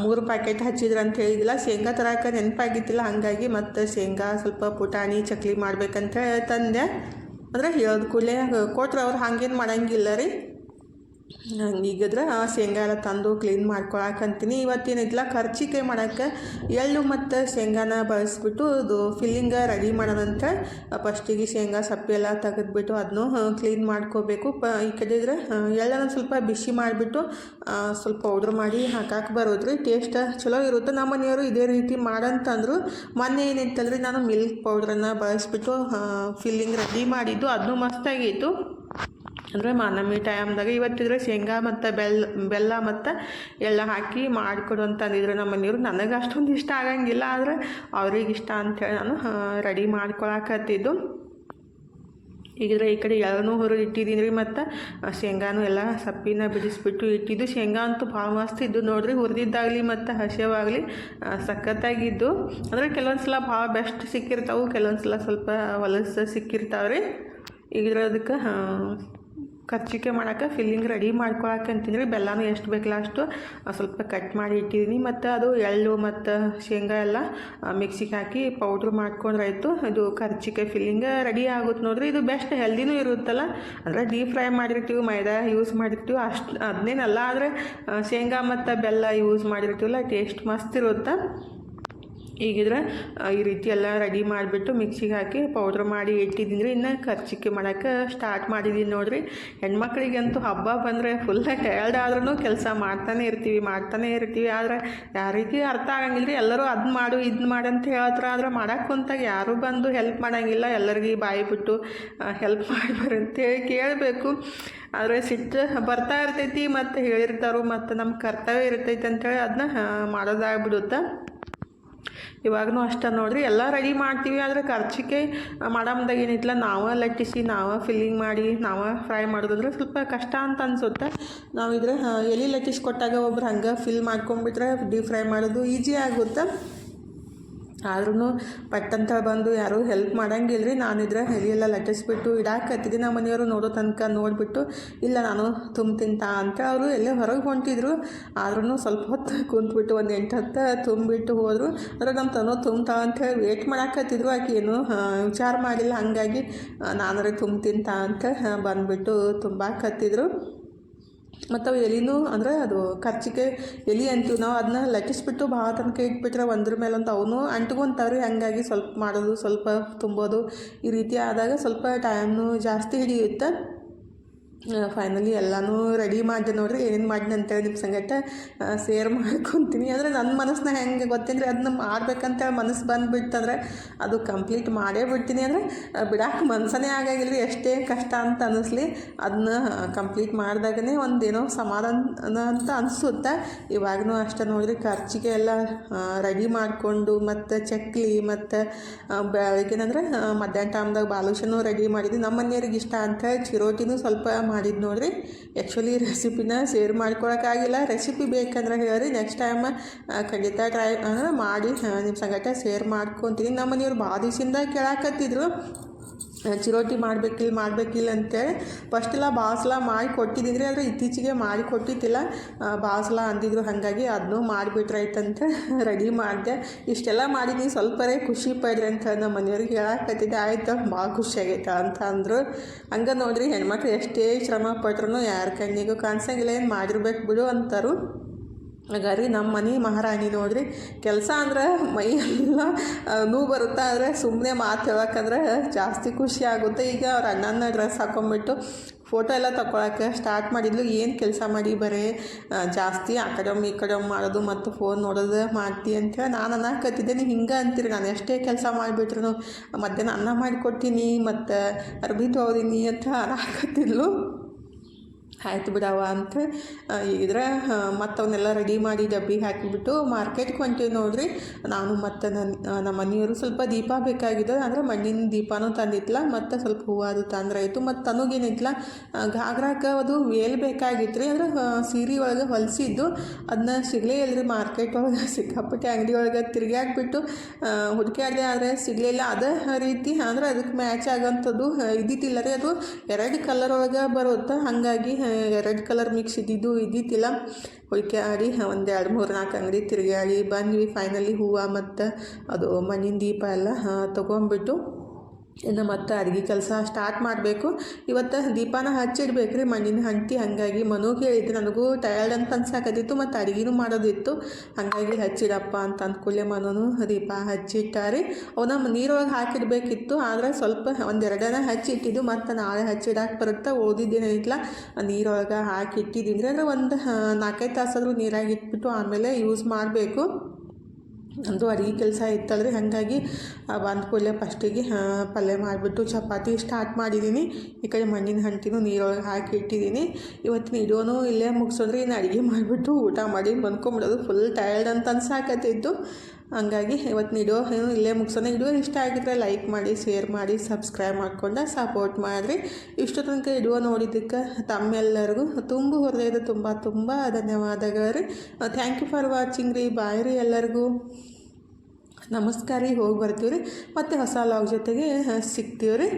ಮೂರು ಪ್ಯಾಕೆಟ್ ಹಚ್ಚಿದ್ರು ಅಂತ ಹೇಳಿದಿಲ್ಲ ಶೇಂಗಾ ತರಕ ನೆನಪಾಗಿತ್ತಿಲ್ಲ, ಹಾಗಾಗಿ ಮತ್ತು ಶೇಂಗಾ ಸ್ವಲ್ಪ ಪುಟಾಣಿ, ಚಕ್ಲಿ ಮಾಡ್ಬೇಕಂತ ತಂದೆ. ಅಂದರೆ ಹೇಳಿದ ಕೂಡಲೇ ಕೊಟ್ರೆ ಅವ್ರು ಹಂಗೇನು ಮಾಡೋಂಗಿಲ್ಲ ರೀ ಈಗಿದ್ರೆ ಆ ಶೇಂಗಾ ಎಲ್ಲ ತಂದು ಕ್ಲೀನ್ ಮಾಡ್ಕೊಳಕಂತೀನಿ ಇವತ್ತೇನಿದ್ಲ ಖರ್ಚಿಗೆ ಮಾಡೋಕ್ಕೆ ಎಳ್ಳು ಮತ್ತು ಶೇಂಗಾನ ಬಳಸ್ಬಿಟ್ಟು ಅದು ಫಿಲ್ಲಿಂಗ ರೆಡಿ ಮಾಡೋಣಂತ ಫಸ್ಟಿಗೆ ಶೇಂಗಾ ಸಪ್ಪೆ ಎಲ್ಲ ತೆಗೆದ್ಬಿಟ್ಟು ಅದನ್ನು ಕ್ಲೀನ್ ಮಾಡ್ಕೋಬೇಕು. ಪ, ಈ ಕಡೆ ಇದ್ರೆ ಎಳ್ಳನ್ನು ಸ್ವಲ್ಪ ಬಿಸಿ ಮಾಡಿಬಿಟ್ಟು ಸ್ವಲ್ಪ ಪೌಡ್ರ್ ಮಾಡಿ ಹಾಕಕ್ಕೆ ಬರೋದ್ರಿ. ಟೇಸ್ಟ್ ಚಲೋ ಇರುತ್ತೆ. ನಮ್ಮ ಮನೆಯವರು ಇದೇ ರೀತಿ ಮಾಡಂತಂದ್ರು. ಮೊನ್ನೆ ಏನಿತ್ತಲ್ರಿ ನಾನು ಮಿಲ್ಕ್ ಪೌಡ್ರನ್ನು ಬಳಸ್ಬಿಟ್ಟು ಫಿಲ್ಲಿಂಗ್ ರೆಡಿ ಮಾಡಿದ್ದು. ಅದನ್ನು ಮಸ್ತಾಗಿತ್ತು ಅಂದರೆ ಮಾನಮಿ ಟೈಮ್ದಾಗ ಇವತ್ತಿದ್ರೆ ಶೇಂಗಾ ಮತ್ತು ಬೆಲ್ಲ ಬೆಲ್ಲ ಮತ್ತು ಎಲ್ಲ ಹಾಕಿ ಮಾಡಿಕೊಡು ಅಂತ ಅಂದಿದ್ರು ನಮ್ಮ ಮನೆಯವರು. ನನಗೆ ಅಷ್ಟೊಂದು ಇಷ್ಟ ಆಗಂಗಿಲ್ಲ, ಆದರೆ ಅವ್ರಿಗೆ ಇಷ್ಟ ಅಂಥೇಳಿ ನಾನು ರೆಡಿ ಮಾಡ್ಕೊಳಕತ್ತಿದ್ದು. ಈಗಿದ್ರೆ ಈ ಕಡೆ ಎಳ್ಳು ಹೊರಗೆ ಇಟ್ಟಿದ್ದೀನಿ ರೀ ಮತ್ತು ಶೇಂಗಾನು ಎಲ್ಲ ಸಪ್ಪಿನ ಬಿಡಿಸ್ಬಿಟ್ಟು ಇಟ್ಟಿದ್ದು. ಶೇಂಗಾ ಅಂತೂ ಭಾಳ ಮಸ್ತ್ ಇದ್ದು ನೋಡ್ರಿ, ಹುರಿದಿದ್ದಾಗಲಿ ಮತ್ತು ಹಸಿವಾಗಲಿ ಸಖತ್ತಾಗಿದ್ದು. ಅಂದರೆ ಕೆಲವೊಂದು ಸಲ ಭಾಳ ಬೆಸ್ಟ್ ಸಿಕ್ಕಿರ್ತಾವೆ ಕೆಲವೊಂದು ಸಲ ಸ್ವಲ್ಪ ಹೊಲಸು ಸಿಕ್ಕಿರ್ತಾವೆ ರೀ ಈಗಿದ್ರೆ ಖರ್ಚಿಕೆ ಮಾಡೋಕೆ ಫಿಲ್ಲಿಂಗ್ ರೆಡಿ ಮಾಡ್ಕೊಳಕ್ಕೆ ಅಂತಂದರೆ ಬೆಲ್ಲನೂ ಎಷ್ಟು ಬೇಕಲ್ಲ ಅಷ್ಟು ಸ್ವಲ್ಪ ಕಟ್ ಮಾಡಿ ಇಟ್ಟಿದ್ದೀನಿ ಮತ್ತು ಅದು ಎಳ್ಳು ಮತ್ತು ಶೇಂಗಾ ಎಲ್ಲ ಮಿಕ್ಸಿಗೆ ಹಾಕಿ ಪೌಡ್ರ್ ಮಾಡ್ಕೊಂಡ್ರಾಯ್ತು ಇದು ಕರ್ಚಿಕೆ ಫಿಲ್ಲಿಂಗ್ ರೆಡಿ ಆಗುತ್ತೆ ನೋಡ್ರಿ. ಇದು ಬೆಸ್ಟ್ ಹೆಲ್ದಿನೂ ಇರುತ್ತಲ್ಲ. ಅಂದರೆ ಡೀಪ್ ಫ್ರೈ ಮಾಡಿರ್ತೀವಿ, ಮೈದಾ ಯೂಸ್ ಮಾಡಿರ್ತೀವಿ. ಅಷ್ಟು ಅದನ್ನೇನಲ್ಲ ಆದರೆ ಶೇಂಗಾ ಮತ್ತು ಬೆಲ್ಲ ಯೂಸ್ ಮಾಡಿರ್ತೀವಲ್ಲ ಟೇಸ್ಟ್ ಮಸ್ತ್ ಇರುತ್ತೆ? ಈಗಿದ್ರೆ ಈ ರೀತಿ ಎಲ್ಲ ರೆಡಿ ಮಾಡಿಬಿಟ್ಟು ಮಿಕ್ಸಿಗೆ ಹಾಕಿ ಪೌಡ್ರ್ ಮಾಡಿ ಇಟ್ಟಿದ್ದೀನಿ. ಇನ್ನು ಖರ್ಚಿಕೆ ಮಾಡೋಕ್ಕೆ ಸ್ಟಾರ್ಟ್ ಮಾಡಿದ್ದೀನಿ ನೋಡಿರಿ. ಹೆಣ್ಮಕ್ಳಿಗಂತೂ ಹಬ್ಬ ಬಂದರೆ ಫುಲ್ ಆದ್ರೂ ಕೆಲಸ ಮಾಡ್ತಾನೆ ಇರ್ತೀವಿ ಮಾಡ್ತಾನೆ ಇರ್ತೀವಿ. ಆದರೆ ಯಾರಿಗೆ ಅರ್ಥ ಆಗಂಗಿಲ್ಲ ರೀ ಎಲ್ಲರೂ ಅದು ಮಾಡು, ಇದು ಮಾಡು ಅಂತ ಹೇಳ್ತಾರೆ. ಆದರೆ ಮಾಡೋಕ್ಕೆ ಕುಂತಾಗ ಯಾರೂ ಬಂದು ಹೆಲ್ಪ್ ಮಾಡೋಂಗಿಲ್ಲ. ಎಲ್ಲರಿಗೆ ಬಾಯಿ ಬಿಟ್ಟು ಹೆಲ್ಪ್ [LAUGHS] ಮಾಡ್ಬಾರ ಅಂತೇಳಿ ಕೇಳಬೇಕು. ಆದರೆ ಸಿಟ್ಟು ಬರ್ತಾ ಇರ್ತೈತಿ, ಮತ್ತು ಹೇಳಿರ್ತಾರೋ, ಮತ್ತು ನಮ್ಮ ಕರ್ತವ್ಯ ಇರ್ತೈತಿ ಅಂತೇಳಿ ಅದನ್ನ ಮಾಡೋದಾಗ್ಬಿಡುತ್ತೆ. ಇವಾಗೂ ಅಷ್ಟೇ ನೋಡ್ರಿ, ಎಲ್ಲ ರೆಡಿ ಮಾಡ್ತೀವಿ ಆದರೆ ಖರ್ಚಿಗೆ ಮಾಡಮ್ದಾಗ ಏನಿತ್ತಲ್ಲ ನಾವೇ ಲಟ್ಟಿಸಿ, ನಾವೇ ಫಿಲ್ಲಿಂಗ್ ಮಾಡಿ, ನಾವೇ ಫ್ರೈ ಮಾಡೋದಂದ್ರೆ ಸ್ವಲ್ಪ ಕಷ್ಟ ಅಂತ ಅನ್ಸುತ್ತೆ. ನಾವಿದ್ರೆ ಎಲ್ಲಿ ಎಲೆ ಲಟ್ಟಿಸಿ ಕೊಟ್ಟಾಗ ಒಬ್ರು ಹಂಗೆ ಫಿಲ್ ಮಾಡ್ಕೊಂಡ್ಬಿಟ್ರೆ ಡೀಪ್ ಫ್ರೈ ಮಾಡೋದು ಈಜಿ ಆಗುತ್ತೆ. ಆದ್ರೂ ಪಟ್ಟಂತ ಬಂದು ಯಾರೂ ಹೆಲ್ಪ್ ಮಾಡಂಗಿಲ್ಲ ರೀ ನಾನಿದ್ರೆ ಎಲ್ಲ ಲಟ್ಟಿಸ್ಬಿಟ್ಟು ಇಡಾಕತ್ತಿದ್ದೆ ನಮ್ಮ ಮನೆಯವರು ನೋಡೋ ತನಕ ನೋಡಿಬಿಟ್ಟು, ಇಲ್ಲ ನಾನು ತುಂಬ ತಿಂತ ಅಂತ ಅವರು ಎಲ್ಲೇ ಹೊರಗೆ ಹೊಂಟಿದ್ರು. ಆದ್ರೂ ಸ್ವಲ್ಪ ಹೊತ್ತು ಕುಂತ್ಬಿಟ್ಟು ಒಂದು ಎಂಟು ಹತ್ತು ತುಂಬಿಟ್ಟು ಹೋದರು. ಅಂದ್ರೆ ನಮ್ಮ ತನೋ ತುಂಬ್ತಾ ಅಂತ ಹೇಳಿ ವೇಟ್ ಮಾಡಾಕತ್ತಿದ್ರು ಆಕೆ ಏನು ವಿಚಾರ ಮಾಡಿಲ್ಲ. ಹಾಗಾಗಿ ತುಂಬ ತಿಂತ ಅಂತ ಬಂದ್ಬಿಟ್ಟು ತುಂಬಾಕತ್ತಿದ್ರು ಮತ್ತು ಅವು ಎಲೆನೂ ಅಂದರೆ ಅದು ಖರ್ಚಿಗೆ ಎಲೆ ಅಂತೀವಿ ನಾವು ಅದನ್ನ ಲಟ್ಟಿಸ್ಬಿಟ್ಟು ಭಾಳ ತನಕ ಇಟ್ಬಿಟ್ರೆ ಒಂದ್ರ ಮೇಲೆ ಅಂತ ಅವನು ಅಂಟ್ಕೊಂತಾವ್ರಿ ಹಾಗಾಗಿ ಸ್ವಲ್ಪ ಮಾಡೋದು, ಸ್ವಲ್ಪ ತುಂಬೋದು ಈ ರೀತಿ ಆದಾಗ ಸ್ವಲ್ಪ ಟೈಮ್ನು ಜಾಸ್ತಿ ಹಿಡಿಯುತ್ತೆ. ಫೈನಲಿ ಎಲ್ಲನೂ ರೆಡಿ ಮಾಡಿದೆ ನೋಡ್ರಿ, ಏನೇನು ಮಾಡಿದೆ ಅಂತೇಳಿ ನಿಮ್ಮ ಸಂಗಟ ಸೇರ್ ಮಾಡ್ಕೊತೀನಿ. ಅಂದರೆ ನನ್ನ ಮನಸ್ಸನ್ನ ಹೆಂಗೆ ಗೊತ್ತೇನ್ರಿ ಅದನ್ನ ಮಾಡ್ಬೇಕಂತೇಳಿ ಮನಸ್ಸು ಬಂದುಬಿಡ್ತಂದ್ರೆ ಅದು ಕಂಪ್ಲೀಟ್ ಮಾಡೇ ಬಿಡ್ತೀನಿ. ಅಂದರೆ ಬಿಡಕ್ಕೆ ಮನ್ಸನೇ ಆಗಂಗಿಲ್ಲ ಎಷ್ಟೇ ಕಷ್ಟ ಅಂತ ಅನ್ನಿಸ್ಲಿ ಅದನ್ನ ಕಂಪ್ಲೀಟ್ ಮಾಡಿದಾಗನೇ ಒಂದೇನೋ ಸಮಾಧಾನ ಅಂತ ಅನಿಸುತ್ತೆ. ಇವಾಗೂ ಅಷ್ಟೇ ನೋಡ್ರಿ, ಖರ್ಚಿಗೆ ಎಲ್ಲ ರೆಡಿ ಮಾಡಿಕೊಂಡು ಮತ್ತು ಚಕ್ಲಿ ಮತ್ತು ಬೆಳಗ್ಗೆನಂದ್ರೆ ಮಧ್ಯಾಹ್ನ ಟೈಮ್ದಾಗ ಬಾಲುಷನೂ ರೆಡಿ ಮಾಡಿದ್ವಿ. ನಮ್ಮ ಮನೆಯವ್ರಿಗೆ ಇಷ್ಟ ಅಂತ ಚಿರೋಟಿನೂ ಸ್ವಲ್ಪ ಮಾಡಿದ್ದು ನೋಡಿರಿ. ಆ್ಯಕ್ಚುಲಿ ರೆಸಿಪಿನ ಶೇರ್ ಮಾಡ್ಕೊಳಕ್ಕಾಗಿಲ್ಲ ರೆಸಿಪಿ ಬೇಕಂದ್ರೆ ಹೇಳಿರಿ. ನೆಕ್ಸ್ಟ್ ಟೈಮ್ ಖಂಡಿತ ಟ್ರೈ ಮಾಡಿ ನಿಮ್ಮ ಸಂಗಟ ಶೇರ್ ಮಾಡ್ಕೊತೀನಿ. ನಮ್ಮ ಮನೆಯವ್ರು ದಿವಸದಿಂದ ಕೇಳಾಕತ್ತಿದ್ರು. ಚಿರೋಟಿ ಮಾಡಬೇಕಿಲ್ಲ ಮಾಡಬೇಕಿಲ್ಲ ಅಂತೇಳಿ ಫಸ್ಟೆಲ್ಲ ಬಾಸಲ ಸಲ ಮಾಡಿ ಕೊಟ್ಟಿದ್ದೀನಿ ಆದರೆ ಇತ್ತೀಚೆಗೆ ಮಾಡಿ ಕೊಟ್ಟಿದ್ದಿಲ್ಲ. ಬಾಸಲ ಸಲ ಅಂದಿದ್ರು, ಹಾಗಾಗಿ ಅದನ್ನೂ ಮಾಡಿಬಿಟ್ರಾಯ್ತಂತ [LAUGHS] ರೆಡಿ ಮಾಡಿದೆ. ಇಷ್ಟೆಲ್ಲ ಮಾಡಿದ್ದೀನಿ ಸ್ವಲ್ಪರೇ ಖುಷಿ ಪಡ್ರಿ ಅಂತ ನಮ್ಮ ಮನೆಯವ್ರಿಗೆ ಹೇಳಕತ್ತಿದ್ದೆ. ಆಯ್ತು ಭಾಳ ಖುಷಿ ಆಗೈತೆ ಅಂತ ಅಂದರು. ಹಂಗೆ ನೋಡ್ರಿ ಹೆಣ್ಮಕ್ಳು ಎಷ್ಟೇ ಶ್ರಮ ಪಟ್ರು ಯಾರ ಕಣ್ಣಿಗೂ ಕಾಣಿಸಂಗಿಲ್ಲ. ಏನು ಮಾಡಿರ್ಬೇಕು ಬಿಡು ಅಂತಾರು. ಹಾಗಾರಿ ನಮ್ಮ ಮನೆ ಮಹಾರಾಣಿ ನೋಡ್ರಿ, ಕೆಲಸ ಅಂದ್ರೆ ಮೈ ಎಲ್ಲ ನೋವು ಬರುತ್ತೆ ಆದರೆ ಸುಮ್ಮನೆ ಮಾತು ಹೇಳೋಕ್ಕಂದ್ರೆ ಜಾಸ್ತಿ ಖುಷಿ ಆಗುತ್ತೆ. ಈಗ ಅವ್ರ ಅಣ್ಣನ ಡ್ರೆಸ್ ಹಾಕೊಂಡ್ಬಿಟ್ಟು ಫೋಟೋ ಎಲ್ಲ ತಗೊಳಕ್ಕೆ ಸ್ಟಾರ್ಟ್ ಮಾಡಿದ್ಲು. ಏನು ಕೆಲಸ ಮಾಡಿ ಬರೀ? ಜಾಸ್ತಿ ಆ ಕಡೆ ಒಮ್ಮೆ ಈ ಕಡೆ ಒಮ್ಮೆ ಮಾಡೋದು ಮತ್ತು ಫೋನ್ ನೋಡೋದು ಮಾಡ್ತಿ ಅಂತೇಳಿ ನಾನು ಅನ್ನಕತ್ತಿದ್ದೆ. ನೀವು ಹಿಂಗೆ ಅಂತೀರಿ, ನಾನು ಎಷ್ಟೇ ಕೆಲಸ ಮಾಡಿಬಿಟ್ರು ಮಧ್ಯಾಹ್ನ ಅನ್ನ ಮಾಡಿಕೊಡ್ತೀನಿ ಮತ್ತು ಅರ್ಬಿ ತೊಗೊದೀನಿ ಅಂತ ಅನ್ನಕತ್ತಿದ್ಲು. ಆಯ್ತು ಬಿಡವ ಅಂತ ಇದ್ರೆ ಮತ್ತು ಅವನ್ನೆಲ್ಲ ರೆಡಿ ಮಾಡಿ ಡಬ್ಬಿ ಹಾಕಿಬಿಟ್ಟು ಮಾರ್ಕೆಟ್ಗೆ ಹೊಂಟೀವಿ ನೋಡ್ರಿ. ನಾನು ಮತ್ತು ನನ್ನ ನಮ್ಮ ಮನೆಯವರು ಸ್ವಲ್ಪ ದೀಪ ಬೇಕಾಗಿದೆ. ಅಂದರೆ ಮಣ್ಣಿನ ದೀಪನೂ ತಂದಿತ್ತಲ್ಲ ಮತ್ತು ಸ್ವಲ್ಪ ಹೂವು ಅದು ತಂದ್ರಾಯ್ತು, ಮತ್ತು ತನಗೇನಿತ್ತಲ್ಲ ಘಾಗ್ರಾಕ ಅದು ವೇಲ್ ಬೇಕಾಗಿತ್ತು ರೀ ಅಂದ್ರೆ ಸೀರೆ ಒಳಗೆ ಹೊಲಿಸಿದ್ದು ಅದನ್ನ ಸಿಗಲೇ ಇಲ್ಲ ರೀ ಮಾರ್ಕೆಟ್ ಒಳಗೆ. ಸಿಕ್ಕಾಪಟ್ಟೆ ಅಂಗಡಿ ಒಳಗೆ ತಿರುಗಾಕ್ಬಿಟ್ಟು ಹುಡುಕಾಡಿದೆ ಆದರೆ ಸಿಗಲಿಲ್ಲ ಅದೇ ರೀತಿ, ಅಂದ್ರೆ ಅದಕ್ಕೆ ಮ್ಯಾಚ್ ಆಗೋಂಥದ್ದು ಇದ್ದಿತ್ತಿಲ್ಲ ರೀ. ಅದು ಎರಡು ಕಲರ್ ಒಳಗೆ ಬರುತ್ತೆ? ಹಾಗಾಗಿ ಎರಡು ಕಲರ್ ಮಿಕ್ಸ್ ಇದ್ದಿದ್ದು ಇದ್ದಿದ್ದಿಲ್ಲ. ಹೊಯ್ಕೆ ಒಂದು ಎರಡು ಮೂರು ನಾಲ್ಕು ಅಂಗಡಿ ತಿರುಗಾಡಿ ಬಂದ್ವಿ. ಫೈನಲಿ ಹೂವು ಮತ್ತು ಅದು ಮಣ್ಣಿನ ದೀಪ ಎಲ್ಲ ತೊಗೊಂಬಿಟ್ಟು ಇನ್ನು ಮತ್ತೆ ಅಡುಗೆ ಕೆಲಸ ಸ್ಟಾರ್ಟ್ ಮಾಡಬೇಕು. ಇವತ್ತು ದೀಪಾನ ಹಚ್ಚಿಡ್ಬೇಕು ರೀ ಮಣ್ಣಿನ ಹಂಟಿ ಹಾಗಾಗಿ ಮನುಗೆ ಕೇಳಿದ್ದು ನನಗೂ ಟಯರ್ಡ್ ಅಂತ ಅನ್ಸಾಕತ್ತಿತ್ತು, ಮತ್ತು ಅಡುಗೆನೂ ಮಾಡೋದಿತ್ತು. ಹಾಗಾಗಿ ಹಚ್ಚಿಡಪ್ಪ ಅಂತ ಅಂದ್ಕೂಲೆ ಮನೂ ದೀಪ ಹಚ್ಚಿಟ್ಟಾರಿ. ಅವನ್ನ ನೀರೊಳಗೆ ಹಾಕಿಡ್ಬೇಕಿತ್ತು, ಆದರೆ ಸ್ವಲ್ಪ ಒಂದೆರಡನ ಹಚ್ಚಿಟ್ಟಿದ್ದು, ಮತ್ತು ನಾಳೆ ಹಚ್ಚಿಡಕ್ಕೆ ಬರುತ್ತೆ ಓದಿದ್ದೇನಿಲ್ಲ ನೀರೊಳಗೆ ಹಾಕಿಟ್ಟಿದ್ದೀನಿ ಅಂದರೆ ಒಂದು ನಾಲ್ಕೈದು ತಾಸಾದರೂ ನೀರಾಗಿ ಇಟ್ಬಿಟ್ಟು ಆಮೇಲೆ ಯೂಸ್ ಮಾಡಬೇಕು. ನಂದು ಅಡುಗೆ ಕೆಲಸ ಇತ್ತಲ್ರಿ, ಹಾಗಾಗಿ ಬಂದ ಕೂಡಲೇ ಫಸ್ಟಿಗೆ ಪಲ್ಯ ಮಾಡಿಬಿಟ್ಟು ಚಪಾತಿ ಸ್ಟಾರ್ಟ್ ಮಾಡಿದ್ದೀನಿ ಈ ಕಡೆ ಮಣ್ಣಿನ ಹಂಟಿನೂ ನೀರೊಳಗೆ ಹಾಕಿ ಇಟ್ಟಿದ್ದೀನಿ ಇವತ್ತಿನ ಇಡೋನು ಇಲ್ಲೇ ಮುಗಿಸೋದ್ರಿ, ಇನ್ನು ಅಡುಗೆ ಮಾಡಿಬಿಟ್ಟು ಊಟ ಮಾಡಿ ಬಂದ್ಕೊಂಬಿಡೋದು ಫುಲ್ ಟಯರ್ಡ್ ಅಂತ ಅನ್ಸಾಕತ್ತಿತ್ತು ಹಂಗಾಗಿ ಇವತ್ತಿನ ವಿಡಿಯೋ ಇಲ್ಲೇ ಮುಗಿಸೋಣ ಇಡೋ ಇಷ್ಟ ಆಗಿದ್ರೆ ಲೈಕ್ ಮಾಡಿ ಶೇರ್ ಮಾಡಿ ಸಬ್ಸ್ಕ್ರೈಬ್ ಮಾಡ್ಕೊಂಡು ಸಪೋರ್ಟ್ ಮಾಡಿರಿ. ಇಷ್ಟು ತನಕ ಇಡುವ ನೋಡಿದ್ದಕ್ಕೆ ತಮ್ಮೆಲ್ಲರಿಗೂ ತುಂಬ ಹೃದಯದ ತುಂಬ ತುಂಬ ಧನ್ಯವಾದಗಳು ರೀ. ಥ್ಯಾಂಕ್ ಯು ಫಾರ್ ವಾಚಿಂಗ್ ರೀ. ಬಾಯ್ ರೀ ಎಲ್ಲರಿಗೂ. ನಮಸ್ಕಾರ ರೀ. ಹೋಗಿ ಬರ್ತೀವಿ ರೀ. ಮತ್ತು ಹೊಸ ಲಾಗ್ ಜೊತೆಗೆ ಸಿಗ್ತೀವಿ ರೀ.